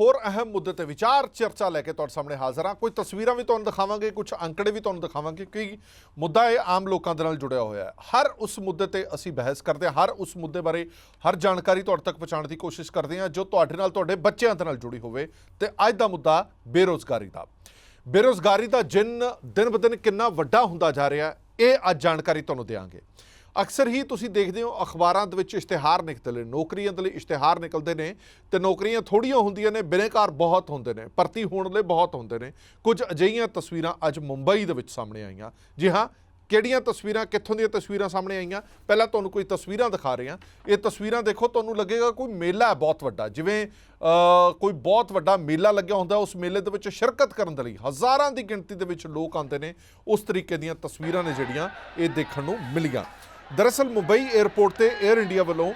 ਹੋਰ ਅਹਿਮ ਮੁੱਦੇ ਤੇ ਵਿਚਾਰ ਚਰਚਾ ਲੈ ਕੇ ਤੁਹਾਡੇ ਸਾਹਮਣੇ ਹਾਜ਼ਰ ਹਾਂ। ਕੋਈ ਤਸਵੀਰਾਂ ਵੀ ਤੁਹਾਨੂੰ ਦਿਖਾਵਾਂਗੇ, ਕੁਝ ਅੰਕੜੇ ਵੀ ਤੁਹਾਨੂੰ ਦਿਖਾਵਾਂਗੇ ਕਿ ਮੁੱਦਾ ਇਹ ਆਮ ਲੋਕਾਂ ਦੇ ਨਾਲ ਜੁੜਿਆ ਹੋਇਆ ਹੈ। ਹਰ ਉਸ ਮੁੱਦੇ ਤੇ ਅਸੀਂ ਬਹਿਸ ਕਰਦੇ ਹਾਂ, ਹਰ ਉਸ ਮੁੱਦੇ ਬਾਰੇ ਹਰ ਜਾਣਕਾਰੀ ਤੁਹਾਡੇ ਤੱਕ ਪਹੁੰਚਾਉਣ ਦੀ ਕੋਸ਼ਿਸ਼ ਕਰਦੇ ਹਾਂ, ਜੋ ਤੁਹਾਡੇ ਨਾਲ, ਤੁਹਾਡੇ ਬੱਚਿਆਂ ਦੇ ਨਾਲ ਜੁੜੀ ਹੋਵੇ। ਤੇ ਅੱਜ ਦਾ ਮੁੱਦਾ ਬੇਰੋਜ਼ਗਾਰੀ ਦਾ। ਬੇਰੋਜ਼ਗਾਰੀ ਦਾ ਜਿੰਨ ਦਿਨ ਬ ਦਿਨ ਕਿੰਨਾ ਵੱਡਾ ਹੁੰਦਾ ਜਾ ਰਿਹਾ ਇਹ ਅੱਜ ਜਾਣਕਾਰੀ ਤੁਹਾਨੂੰ ਦੇਵਾਂਗੇ ਅਕਸਰ ਹੀ ਤੁਸੀਂ ਦੇਖਦੇ ਹੋ ਅਖਬਾਰਾਂ ਦੇ ਵਿੱਚ ਇਸ਼ਤਿਹਾਰ ਨਿਕਲਦੇ ਨੇ, ਨੌਕਰੀਆਂ ਦੇ ਲਈ ਇਸ਼ਤਿਹਾਰ ਨਿਕਲਦੇ ਨੇ ਤੇ ਨੌਕਰੀਆਂ ਥੋੜੀਆਂ ਹੁੰਦੀਆਂ ਨੇ ਬਿਨੇਕਾਰ ਬਹੁਤ ਹੁੰਦੇ ਨੇ, ਭਰਤੀ ਹੋਣ ਲਈ ਬਹੁਤ ਹੁੰਦੇ ਨੇ। ਕੁਝ ਅਜਿਹੀਆਂ ਤਸਵੀਰਾਂ ਅੱਜ ਮੁੰਬਈ ਦੇ ਵਿੱਚ ਸਾਹਮਣੇ ਆਈਆਂ। ਜੀ ਹਾਂ, ਕਿਹੜੀਆਂ ਤਸਵੀਰਾਂ, ਕਿੱਥੋਂ ਦੀਆਂ ਤਸਵੀਰਾਂ ਸਾਹਮਣੇ ਆਈਆਂ? ਪਹਿਲਾਂ ਤੁਹਾਨੂੰ ਕੋਈ ਤਸਵੀਰਾਂ ਦਿਖਾ ਰਹੇ ਹਾਂ। ਇਹ ਤਸਵੀਰਾਂ ਦੇਖੋ, ਤੁਹਾਨੂੰ ਲੱਗੇਗਾ ਕੋਈ ਮੇਲਾ ਹੈ ਬਹੁਤ ਵੱਡਾ। ਜਿਵੇਂ ਕੋਈ ਬਹੁਤ ਵੱਡਾ ਮੇਲਾ ਲੱਗਿਆ ਹੁੰਦਾ, ਉਸ ਮੇਲੇ ਦੇ ਵਿੱਚ ਸ਼ਿਰਕਤ ਕਰਨ ਦੇ ਲਈ ਹਜ਼ਾਰਾਂ ਦੀ ਗਿਣਤੀ ਦੇ ਵਿੱਚ ਲੋਕ ਆਉਂਦੇ ਨੇ। ਉਸ ਤਰੀਕੇ ਦੀਆਂ ਤਸਵੀਰਾਂ ਨੇ ਜਿਹੜੀਆਂ ਇਹ ਦੇਖਣ ਨੂੰ ਮਿਲੀਆਂ। ਦਰਅਸਲ ਮੁੰਬਈ 에ਅਰਪੋਰਟ ਤੇ 에ਅਰ ਇੰਡੀਆ ਵੱਲੋਂ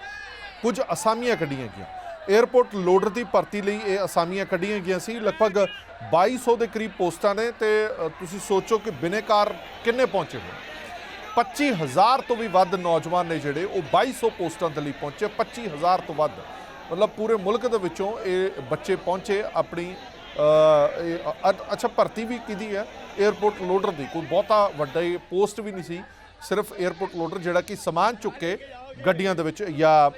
ਕੁਝ ਅਸਾਮੀਆਂ ਕੱਢੀਆਂ ਗਈਆਂ। 에ਅਰਪੋਰਟ ਲੋਡਰ ਦੀ ਭਰਤੀ ਲਈ ਇਹ ਅਸਾਮੀਆਂ ਕੱਢੀਆਂ ਗਈਆਂ ਸੀ। ਲਗਭਗ 2200 ਦੇ ਕਰੀਬ ਪੋਸਟਾਂ ਨੇ ਤੇ ਤੁਸੀਂ ਸੋਚੋ ਕਿ ਬਿਨੇਕਾਰ ਕਿੰਨੇ ਪਹੁੰਚੇ ਹੋਣ? 25000 ਤੋਂ ਵੀ ਵੱਧ ਨੌਜਵਾਨ ਨੇ ਜਿਹੜੇ ਉਹ 2200 ਪੋਸਟਾਂ ਦੇ ਲਈ ਪਹੁੰਚੇ। 25000 ਤੋਂ ਵੱਧ, ਮਤਲਬ ਪੂਰੇ ਮੁਲਕ ਦੇ ਵਿੱਚੋਂ ਇਹ ਬੱਚੇ ਪਹੁੰਚੇ ਆਪਣੀ ਅੱਛਾ, ਭਰਤੀ ਵੀ ਕਿਦੀ ਹੈ। 에어ਪੋਰਟ ਲੋਡਰ ਦੀ ਕੋਈ ਬਹੁਤਾ ਵੱਡਾ ਪੋਸਟ ਵੀ ਨਹੀਂ ਸੀ। ਸਿਰਫ 에ਅਰਪੋਰਟ ਲੋਡਰ ਜਿਹੜਾ ਕਿ ਸਮਾਨ ਚੁੱਕ ਕੇ ਗੱਡੀਆਂ ਦੇ ਵਿੱਚ ਜਾਂ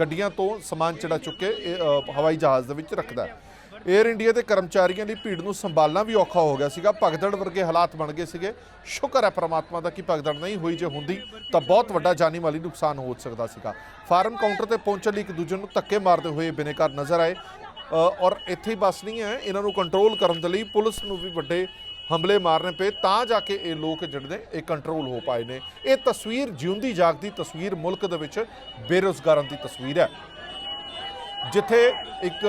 ਗੱਡੀਆਂ ਤੋਂ ਸਮਾਨ ਚੜਾ ਚੁੱਕ ਕੇ ਇਹ, ਹਵਾਈ ਜਹਾਜ਼ ਦੇ ਵਿੱਚ ਰੱਖਦਾ ਹੈ। 에ਅਰ ਇੰਡੀਆ ਦੇ ਕਰਮਚਾਰੀਆਂ ਦੀ ਭੀੜ ਨੂੰ ਸੰਭਾਲਣਾ ਵੀ ਔਖਾ ਹੋ ਗਿਆ ਸੀਗਾ। ਭਗਦੜ ਵਰਗੇ ਹਾਲਾਤ ਬਣ ਗਏ ਸੀਗੇ। ਸ਼ੁਕਰ ਹੈ ਪ੍ਰਮਾਤਮਾ ਦਾ ਕਿ ਭਗਦੜ ਨਹੀਂ ਹੋਈ। ਜੇ ਹੁੰਦੀ ਤਾਂ ਬਹੁਤ ਵੱਡਾ ਜਾਨੀ ਮਾਲੀ ਨੁਕਸਾਨ ਹੋ ਸਕਦਾ ਸੀਗਾ। ਫਾਰਮ ਕਾਊਂਟਰ ਤੇ ਪਹੁੰਚਣ ਲਈ ਇੱਕ ਦੂਜੇ ਨੂੰ ਧੱਕੇ ਮਾਰਦੇ ਹੋਏ ਬਿਨੇਕਾਰ ਨਜ਼ਰ ਆਏ। ਔਰ ਇੱਥੇ ਹੀ ਬਸ ਨਹੀਂ ਹੈ। ਇਹਨਾਂ ਨੂੰ ਕੰਟਰੋਲ ਕਰਨ ਦੇ ਲਈ ਪੁਲਿਸ ਨੂੰ ਵੀ ਵੱਡੇ ਹਮਲੇ ਮਾਰਨੇ ਪਏ, ਤਾਂ ਜਾ ਕੇ ਇਹ ਲੋਕ ਜਿਹੜੇ ਨੇ, ਇਹ ਕੰਟਰੋਲ ਹੋ ਪਾਏ ਨੇ। ਇਹ ਤਸਵੀਰ ਜਿਉਂਦੀ ਜਾਗਦੀ ਤਸਵੀਰ ਮੁਲਕ ਦੇ ਵਿੱਚ ਬੇਰੋਜ਼ਗਾਰਾਂ ਦੀ ਤਸਵੀਰ ਹੈ। ਜਿੱਥੇ ਇੱਕ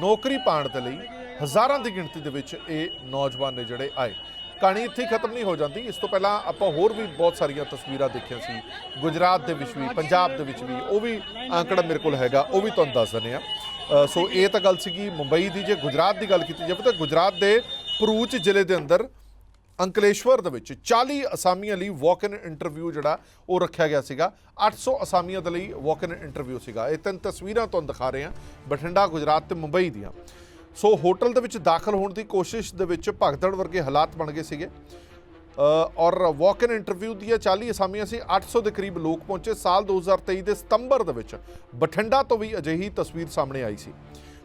ਨੌਕਰੀ ਪਾਉਣ ਦੇ ਲਈ ਹਜ਼ਾਰਾਂ ਦੀ ਗਿਣਤੀ ਦੇ ਵਿੱਚ ਇਹ ਨੌਜਵਾਨ ਨੇ ਜਿਹੜੇ ਆਏ। ਕਹਾਣੀ ਇੱਥੇ ਖਤਮ ਨਹੀਂ ਹੋ ਜਾਂਦੀ। ਇਸ ਤੋਂ ਪਹਿਲਾਂ ਆਪਾਂ ਹੋਰ ਵੀ ਬਹੁਤ ਸਾਰੀਆਂ ਤਸਵੀਰਾਂ ਦੇਖੀਆਂ ਸੀ। ਗੁਜਰਾਤ ਦੇ ਵਿੱਚ ਵੀ, ਪੰਜਾਬ ਦੇ ਵਿੱਚ ਵੀ, ਉਹ ਵੀ ਆંકੜਾ ਮੇਰੇ ਕੋਲ ਹੈਗਾ, ਉਹ ਵੀ ਤੁਹਾਨੂੰ ਦੱਸ ਦਿੰਦੇ ਆ ਸੋ ਇਹ ਤਾਂ ਗੱਲ ਸੀਗੀ, ਮੁੰਬਈ ਦੀ ਜੇ ਗੁਜਰਾਤ ਦੀ ਗੱਲ ਕੀਤੀ ਜਾਵੇ ਤਾਂ ਗੁਜਰਾਤ ਦੇ ਭਰੂਚ ਜ਼ਿਲ੍ਹੇ ਦੇ ਅੰਦਰ ਅੰਕਲੇਸ਼ਵਰ ਦੇ ਵਿੱਚ 40 ਅਸਾਮੀਆਂ ਲਈ ਵਾਕ ਇਨ ਇੰਟਰਵਿਊ ਜਿਹੜਾ ਉਹ ਰੱਖਿਆ ਗਿਆ ਸੀਗਾ। 800 ਅਸਾਮੀਆਂ ਦੇ ਲਈ ਵਾਕ ਇਨ ਇੰਟਰਵਿਊ ਸੀਗਾ। ਇਹ ਤਿੰਨ ਤਸਵੀਰਾਂ ਤੁਹਾਨੂੰ ਦਿਖਾ ਰਹੇ ਹਾਂ, ਬਠਿੰਡਾ, ਗੁਜਰਾਤ ਤੇ ਮੁੰਬਈ ਦੀਆਂ। ਸੋ ਹੋਟਲ ਦੇ ਵਿੱਚ ਦਾਖਲ ਹੋਣ ਦੀ ਕੋਸ਼ਿਸ਼ ਦੇ ਵਿੱਚ ਭਗਦੜ ਵਰਗੇ ਹਾਲਾਤ ਬਣ ਗਏ ਸੀਗੇ। ਔਰ ਵਾਕ ਇਨ ਇੰਟਰਵਿਊ ਦੀਆਂ 40 ਅਸਾਮੀਆਂ ਸੀ। 800 ਦੇ ਕਰੀਬ ਲੋਕ ਪਹੁੰਚੇ। ਸਾਲ 2023 ਦੇ ਸਤੰਬਰ ਦੇ ਵਿੱਚ ਬਠਿੰਡਾ ਤੋਂ ਵੀ ਅਜਿਹੀ ਤਸਵੀਰ ਸਾਹਮਣੇ ਆਈ ਸੀ।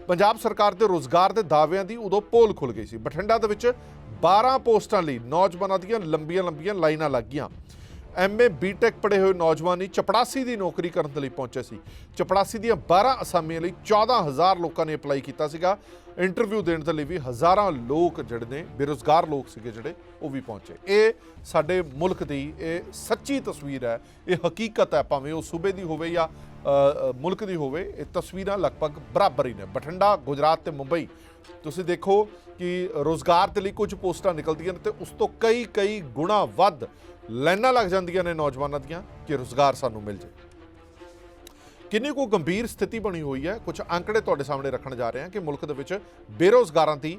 ਪੰਜਾਬ ਸਰਕਾਰ ਦੇ ਰੋਜ਼ਗਾਰ ਦੇ ਦਾਅਵਿਆਂ ਦੀ ਉਦੋਂ ਪੋਲ ਖੁੱਲ ਗਈ ਸੀ। ਬਠਿੰਡਾ ਦੇ ਵਿੱਚ 12 ਪੋਸਟਾਂ ਲਈ ਨੌਜਵਾਨਾਂ ਦੀਆਂ ਲੰਬੀਆਂ ਲੰਬੀਆਂ ਲਾਈਨਾਂ ਲੱਗ ਗਈਆਂ। ਐਮਏ ਬੀਟੈਕ ਪੜ੍ਹੇ ਹੋਏ ਨੌਜਵਾਨ ਹੀ ਚਪੜਾਸੀ ਦੀ ਨੌਕਰੀ ਕਰਨ ਦੇ ਲਈ ਪਹੁੰਚੇ ਸੀ। ਚਪੜਾਸੀ ਦੀਆਂ 12 ਅਸਾਮੀਆਂ ਲਈ 14000 ਲੋਕਾਂ ਨੇ ਅਪਲਾਈ ਕੀਤਾ ਸੀਗਾ। ਇੰਟਰਵਿਊ ਦੇਣ ਦੇ ਲਈ ਵੀ ਹਜ਼ਾਰਾਂ ਲੋਕ ਜਿਹੜੇ ਨੇ, ਬੇਰੁਜ਼ਗਾਰ ਲੋਕ ਸੀਗੇ ਜਿਹੜੇ, ਉਹ ਵੀ ਪਹੁੰਚੇ। ਇਹ ਸਾਡੇ ਮੁਲਕ ਦੀ ਇਹ ਸੱਚੀ ਤਸਵੀਰ ਹੈ। ਇਹ ਹਕੀਕਤ ਹੈ, ਭਾਵੇਂ ਉਹ ਸੂਬੇ ਦੀ ਹੋਵੇ ਜਾਂ ਮੁਲਕ ਦੀ ਹੋਵੇ, ਇਹ ਤਸਵੀਰਾਂ ਲਗਭਗ ਬਰਾਬਰ ਹੀ ਨੇ। ਬਠਿੰਡਾ, ਗੁਜਰਾਤ ਤੇ ਮੁੰਬਈ। ਤੁਸੀਂ ਦੇਖੋ ਕਿ ਰੋਜ਼ਗਾਰ ਦੇ ਲਈ ਕੁਝ ਪੋਸਟਾਂ ਨਿਕਲਦੀਆਂ ਨੇ ਤੇ ਉਸ ਤੋਂ ਕਈ ਕਈ ਗੁਣਾ ਵੱਧ ਲਾਈਨਾਂ ਲੱਗ ਜਾਂਦੀਆਂ ਨੇ ਨੌਜਵਾਨਾਂ ਦੀਆਂ ਕਿ ਰੋਜ਼ਗਾਰ ਸਾਨੂੰ ਮਿਲ ਜਾਏ। ਕਿੰਨੀ ਕੋ ਗੰਭੀਰ ਸਥਿਤੀ ਬਣੀ ਹੋਈ ਹੈ, ਕੁਝ ਅੰਕੜੇ ਤੁਹਾਡੇ ਸਾਹਮਣੇ ਰੱਖਣ ਜਾ ਰਹੇ ਹਾਂ ਕਿ ਮੁਲਕ ਦੇ ਵਿੱਚ ਬੇਰੋਜ਼ਗਾਰਾਂ ਦੀ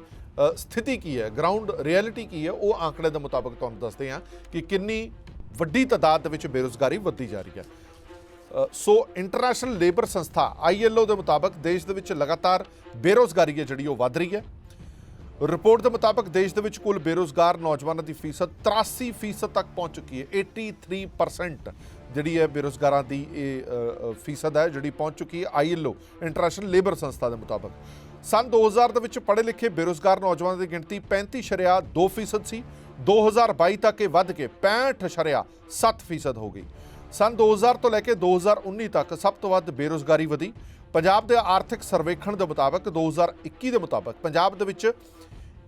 ਸਥਿਤੀ ਕੀ ਹੈ ਗਰਾਊਂਡ ਰਿਐਲਿਟੀ ਕੀ ਹੈ, ਉਹ ਅੰਕੜੇ ਦੇ ਮੁਤਾਬਕ ਤੁਹਾਨੂੰ ਦੱਸਦੇ ਹਾਂ ਕਿ ਕਿੰਨੀ ਵੱਡੀ ਤਾਦਾਦ ਦੇ ਵਿੱਚ ਬੇਰੋਜ਼ਗਾਰੀ ਵੱਧਦੀ ਜਾ ਰਹੀ ਹੈ। ਸੋ ਇੰਟਰਨੈਸ਼ਨਲ ਲੇਬਰ ਸੰਸਥਾ ਆਈਐਲਓ ਦੇ ਮੁਤਾਬਕ ਦੇਸ਼ ਦੇ ਵਿੱਚ ਲਗਾਤਾਰ ਬੇਰੋਜ਼ਗਾਰੀ ਹੈ ਜਿਹੜੀ ਉਹ ਵੱਧ ਰਹੀ ਹੈ। ਰਿਪੋਰਟ ਦੇ ਮੁਤਾਬਕ ਦੇਸ਼ ਦੇ ਵਿੱਚ ਕੁੱਲ ਬੇਰੋਜ਼ਗਾਰ ਨੌਜਵਾਨਾਂ ਦੀ ਫੀਸਦ 83% ਤੱਕ ਪਹੁੰਚ ਚੁੱਕੀ ਹੈ। 83% ਜਿਹੜੀ ਹੈ ਬੇਰੋਜ਼ਗਾਰਾਂ ਦੀ ਇਹ ਫੀਸਦ ਹੈ ਜਿਹੜੀ ਪਹੁੰਚ ਚੁੱਕੀ ਹੈ ਆਈਐਲਓ ਇੰਟਰਨੈਸ਼ਨਲ ਲੇਬਰ ਸੰਸਥਾ ਦੇ ਮੁਤਾਬਕ। ਸਨ 2000 ਦੇ ਵਿੱਚ ਪੜ੍ਹੇ ਲਿਖੇ ਬੇਰੋਜ਼ਗਾਰ ਨੌਜਵਾਨਾਂ ਦੀ ਗਿਣਤੀ 35.2% ਸੀ। 2022 ਤੱਕ ਇਹ ਵੱਧ ਕੇ 65.7% ਹੋ ਗਈ। ਸਨ 2000 ਤੋਂ ਲੈ ਕੇ 2019 ਤੱਕ ਸਭ ਤੋਂ ਵੱਧ ਬੇਰੋਜ਼ਗਾਰੀ ਵਧੀ। ਪੰਜਾਬ ਦੇ ਆਰਥਿਕ ਸਰਵੇਖਣ ਦੇ ਮੁਤਾਬਕ 2021 ਦੇ ਮੁਤਾਬਕ ਪੰਜਾਬ ਦੇ ਵਿੱਚ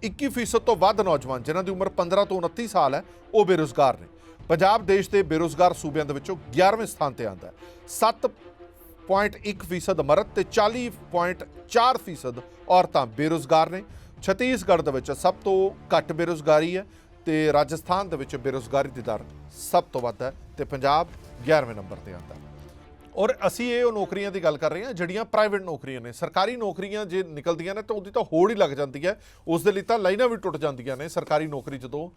21% ਤੋਂ ਵੱਧ ਨੌਜਵਾਨ ਜਿਨ੍ਹਾਂ ਦੀ ਉਮਰ 15 ਤੋਂ 29 ਸਾਲ ਹੈ, ਉਹ ਬੇਰੋਜ਼ਗਾਰ ਨੇ। ਪੰਜਾਬ ਦੇਸ਼ ਦੇ ਬੇਰੋਜ਼ਗਾਰ ਸੂਬਿਆਂ ਦੇ ਵਿੱਚੋਂ 11ਵੇਂ ਸਥਾਨ ਤੇ ਆਂਦਾ ਹੈ। 7.1% ਮਰਦ ਤੇ 40.4% ਔਰਤਾਂ ਬੇਰੋਜ਼ਗਾਰ ਨੇ। ਛੱਤੀਸਗੜ੍ਹ ਦੇ ਵਿੱਚ ਸਭ ਤੋਂ ਘੱਟ ਬੇਰੋਜ਼ਗਾਰੀ ਹੈ ਤੇ ਰਾਜਸਥਾਨ ਦੇ ਵਿੱਚ ਬੇਰੋਜ਼ਗਾਰੀ ਦੀ ਦਰ ਸਭ ਤੋਂ ਵੱਧ ਹੈ ਤੇ ਪੰਜਾਬ 11ਵੇਂ ਨੰਬਰ ਤੇ ਆਉਂਦਾ। ਔਰ ਅਸੀਂ ਇਹ ਉਹ ਨੌਕਰੀਆਂ ਦੀ ਗੱਲ ਕਰ ਰਹੇ ਹਾਂ, ਜਿਹੜੀਆਂ ਪ੍ਰਾਈਵੇਟ ਨੌਕਰੀਆਂ ਨੇ। ਸਰਕਾਰੀ ਨੌਕਰੀਆਂ ਜੇ ਨਿਕਲਦੀਆਂ ਨੇ ਤਾਂ ਉਹਦੀ ਤਾਂ ਹੋੜ ਹੀ ਲੱਗ ਜਾਂਦੀ ਹੈ। ਉਸ ਦੇ ਲਈ ਤਾਂ ਲਾਈਨਾਂ ਵੀ ਟੁੱਟ ਜਾਂਦੀਆਂ ਨੇ। ਸਰਕਾਰੀ ਨੌਕਰੀ ਜਦੋਂ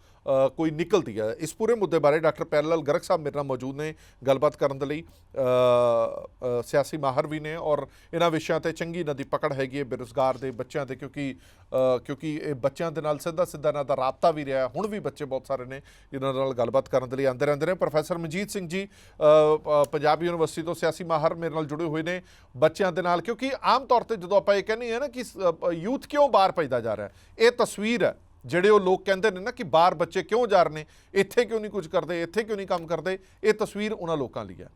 ਕੋਈ ਨਿਕਲਦੀ ਹੈ। ਇਸ ਪੂਰੇ ਮੁੱਦੇ ਬਾਰੇ ਡਾਕਟਰ ਪੈਰਲਲ ਗਰਗ ਸਾਹਿਬ ਮੇਰੇ ਨਾਲ ਮੌਜੂਦ ਨੇ ਗੱਲਬਾਤ ਕਰਨ ਦੇ ਲਈ। ਸਿਆਸੀ ਮਾਹਰ ਵੀ ਨੇ ਔਰ ਇਹਨਾਂ ਵਿਸ਼ਿਆਂ ਤੇ ਚੰਗੀ ਨਦੀ ਪਕੜ ਹੈਗੀ ਹੈ ਬੇਰੁਜ਼ਗਾਰ ਦੇ ਬੱਚਿਆਂ ਤੇ, ਕਿਉਂਕਿ ਕਿਉਂਕਿ ਇਹ ਬੱਚਿਆਂ ਦੇ ਨਾਲ ਸਿੱਧਾ ਸਿੱਧਾ ਇਹਨਾਂ ਦਾ ਰਾਬਤਾ ਵੀ ਰਿਹਾ ਹੁਣ ਵੀ ਬੱਚੇ ਬਹੁਤ ਸਾਰੇ ਨੇ ਇਹਨਾਂ ਨਾਲ ਗੱਲਬਾਤ ਕਰਨ ਦੇ ਲਈ ਆਉਂਦੇ ਰਹਿੰਦੇ ਨੇ। ਪ੍ਰੋਫੈਸਰ ਮਨਜੀਤ ਸਿੰਘ ਜੀ ਪੰਜਾਬ ਯੂਨੀਵਰਸਿਟੀ ਤੋਂ ਸਿਆਸੀ ਮਾਹਰ ਮੇਰੇ ਨਾਲ ਜੁੜੇ ਹੋਏ ਨੇ ਬੱਚਿਆਂ ਦੇ ਨਾਲ, ਕਿਉਂਕਿ ਆਮ ਤੌਰ ਤੇ ਜਦੋਂ ਆਪਾਂ ਇਹ ਕਹਿੰਦੇ ਆ ਨਾ ਕਿ ਯੂਥ ਕਿਉਂ ਬਾਹਰ ਭੱਜਦਾ ਜਾ ਰਿਹਾ ਇਹ ਤਸਵੀਰ ਹੈ, ਜਿਹੜੇ ਉਹ ਲੋਕ ਕਹਿੰਦੇ ਨੇ ਨਾ ਕਿ ਬਾਹਰ ਬੱਚੇ ਕਿਉਂ ਜਾ ਰਹੇ ਨੇ, ਇੱਥੇ ਕਿਉਂ ਨਹੀਂ ਕੁਝ ਕਰਦੇ, ਇੱਥੇ ਕਿਉਂ ਨਹੀਂ ਕੰਮ ਕਰਦੇ, ਇਹ ਤਸਵੀਰ ਉਹਨਾਂ ਲੋਕਾਂ ਲਈ ਹੈ।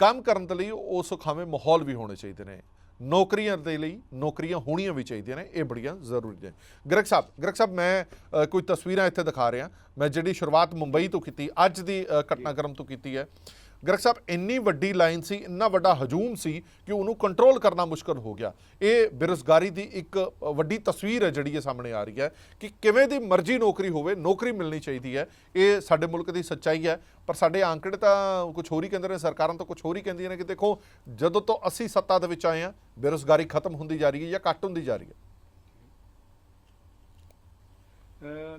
ਕੰਮ ਕਰਨ ਦੇ ਲਈ ਉਹ ਸੁਖਾਵੇਂ ਮਾਹੌਲ ਵੀ ਹੋਣੇ ਚਾਹੀਦੇ ਨੇ। ਨੌਕਰੀਆਂ ਦੇ ਲਈ ਨੌਕਰੀਆਂ ਹੋਣੀਆਂ ਵੀ ਚਾਹੀਦੀਆਂ ਨੇ, ਇਹ ਬੜੀਆਂ ਜ਼ਰੂਰੀ ਨੇ। ਗ੍ਰeg ਸਾਹਿਬ ਗ੍ਰeg ਸਾਹਿਬ, ਮੈਂ ਕੋਈ ਤਸਵੀਰਾਂ ਇੱਥੇ ਦਿਖਾ ਰਿਹਾ। ਮੈਂ ਜਿਹੜੀ ਸ਼ੁਰੂਆਤ ਮੁੰਬਈ ਤੋਂ ਕੀਤੀ, ਅੱਜ ਦੀ ਘਟਨਾਕ੍ਰਮ ਤੋਂ ਕੀਤੀ ਹੈ। ਗ੍ਰeg ਸਾਹਿਬ, ਇੰਨੀ ਵੱਡੀ ਲਾਈਨ ਸੀ, ਇੰਨਾ ਵੱਡਾ ਹਜੂਮ ਸੀ ਕਿ ਉਹਨੂੰ ਕੰਟਰੋਲ ਕਰਨਾ ਮੁਸ਼ਕਲ ਹੋ ਗਿਆ। ਇਹ ਬੇਰੁਜ਼ਗਾਰੀ ਦੀ ਇੱਕ ਵੱਡੀ ਤਸਵੀਰ ਹੈ ਜਿਹੜੀ ਇਹ ਸਾਹਮਣੇ ਆ ਰਹੀ ਹੈ ਕਿ ਕਿਵੇਂ ਦੀ ਮਰਜ਼ੀ ਨੌਕਰੀ ਹੋਵੇ, ਨੌਕਰੀ ਮਿਲਣੀ ਚਾਹੀਦੀ ਹੈ। ਇਹ ਸਾਡੇ ਮੁਲਕ ਦੀ ਸੱਚਾਈ ਹੈ, ਪਰ ਸਾਡੇ ਆંકੜੇ ਤਾਂ ਕੁਝ ਹੋਰ ਹੀ ਕਹਿੰਦੇ ਨੇ, ਸਰਕਾਰਾਂ ਤਾਂ ਕੁਝ ਹੋਰ ਹੀ ਕਹਿੰਦੀਆਂ ਨੇ ਕਿ ਦੇਖੋ, ਜਦੋਂ ਤੋਂ ਅਸੀਂ ਸੱਤਾ ਦੇ ਵਿੱਚ ਆਏ ਆ ਬੇਰੁਜ਼ਗਾਰੀ ਖਤਮ ਹੁੰਦੀ ਜਾ ਰਹੀ ਹੈ ਜਾਂ ਘੱਟ ਹੁੰਦੀ ਜਾ ਰਹੀ ਹੈ।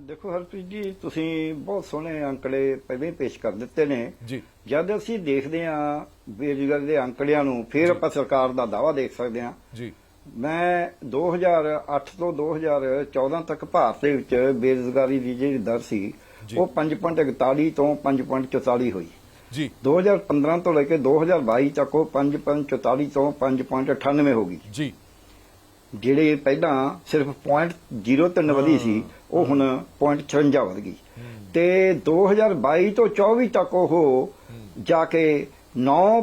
ਦੇਖੋ ਹਰਪ੍ਰੀਤ ਜੀ ਤੁਸੀਂ ਬਹੁਤ ਸੋਹਣੇ ਅੰਕੜੇ ਪਹਿਲਾਂ ਹੀ ਪੇਸ਼ ਕਰ ਦਿੱਤੇ ਨੇ। ਜੀ। ਜਦ ਅਸੀਂ ਦੇਖਦੇ ਹਾਂ ਬੇਰੁਜ਼ਗਾਰੀ ਦੇ ਅੰਕੜਿਆਂ ਨੂੰ ਫਿਰ ਆਪਾਂ ਸਰਕਾਰ ਦਾ ਦਾਵਾ ਦੇਖ ਸਕਦੇ ਹਾਂ। ਜੀ। ਮੈਂ 2008 ਤੋਂ 2014 ਤੱਕ ਭਾਰਤ ਦੇ ਵਿੱਚ ਬੇਰੁਜ਼ਗਾਰੀ ਦੀ ਜਿਹੜੀ ਦਰ ਸੀ। ਉਹ 5.41 ਤੋਂ 5.44 ਹੋਈ। ਜੀ। 2015 ਤੋਂ ਲੈ ਕੇ 2022 ਤੱਕ ਉਹ 5.44 ਤੋਂ 5.98 ਹੋ ਗਈ। ਜੀ। ਜਿਹੜੇ ਪਹਿਲਾਂ ਸਿਰਫ 0.03 ਵਧੀ ਸੀ ਉਹ ਹੁਣ 0.56 ਵਧ ਗਈ। ਤੇ 2022 ਤੋਂ 24 ਤੱਕ ਉਹ ਜਾ ਕੇ 9.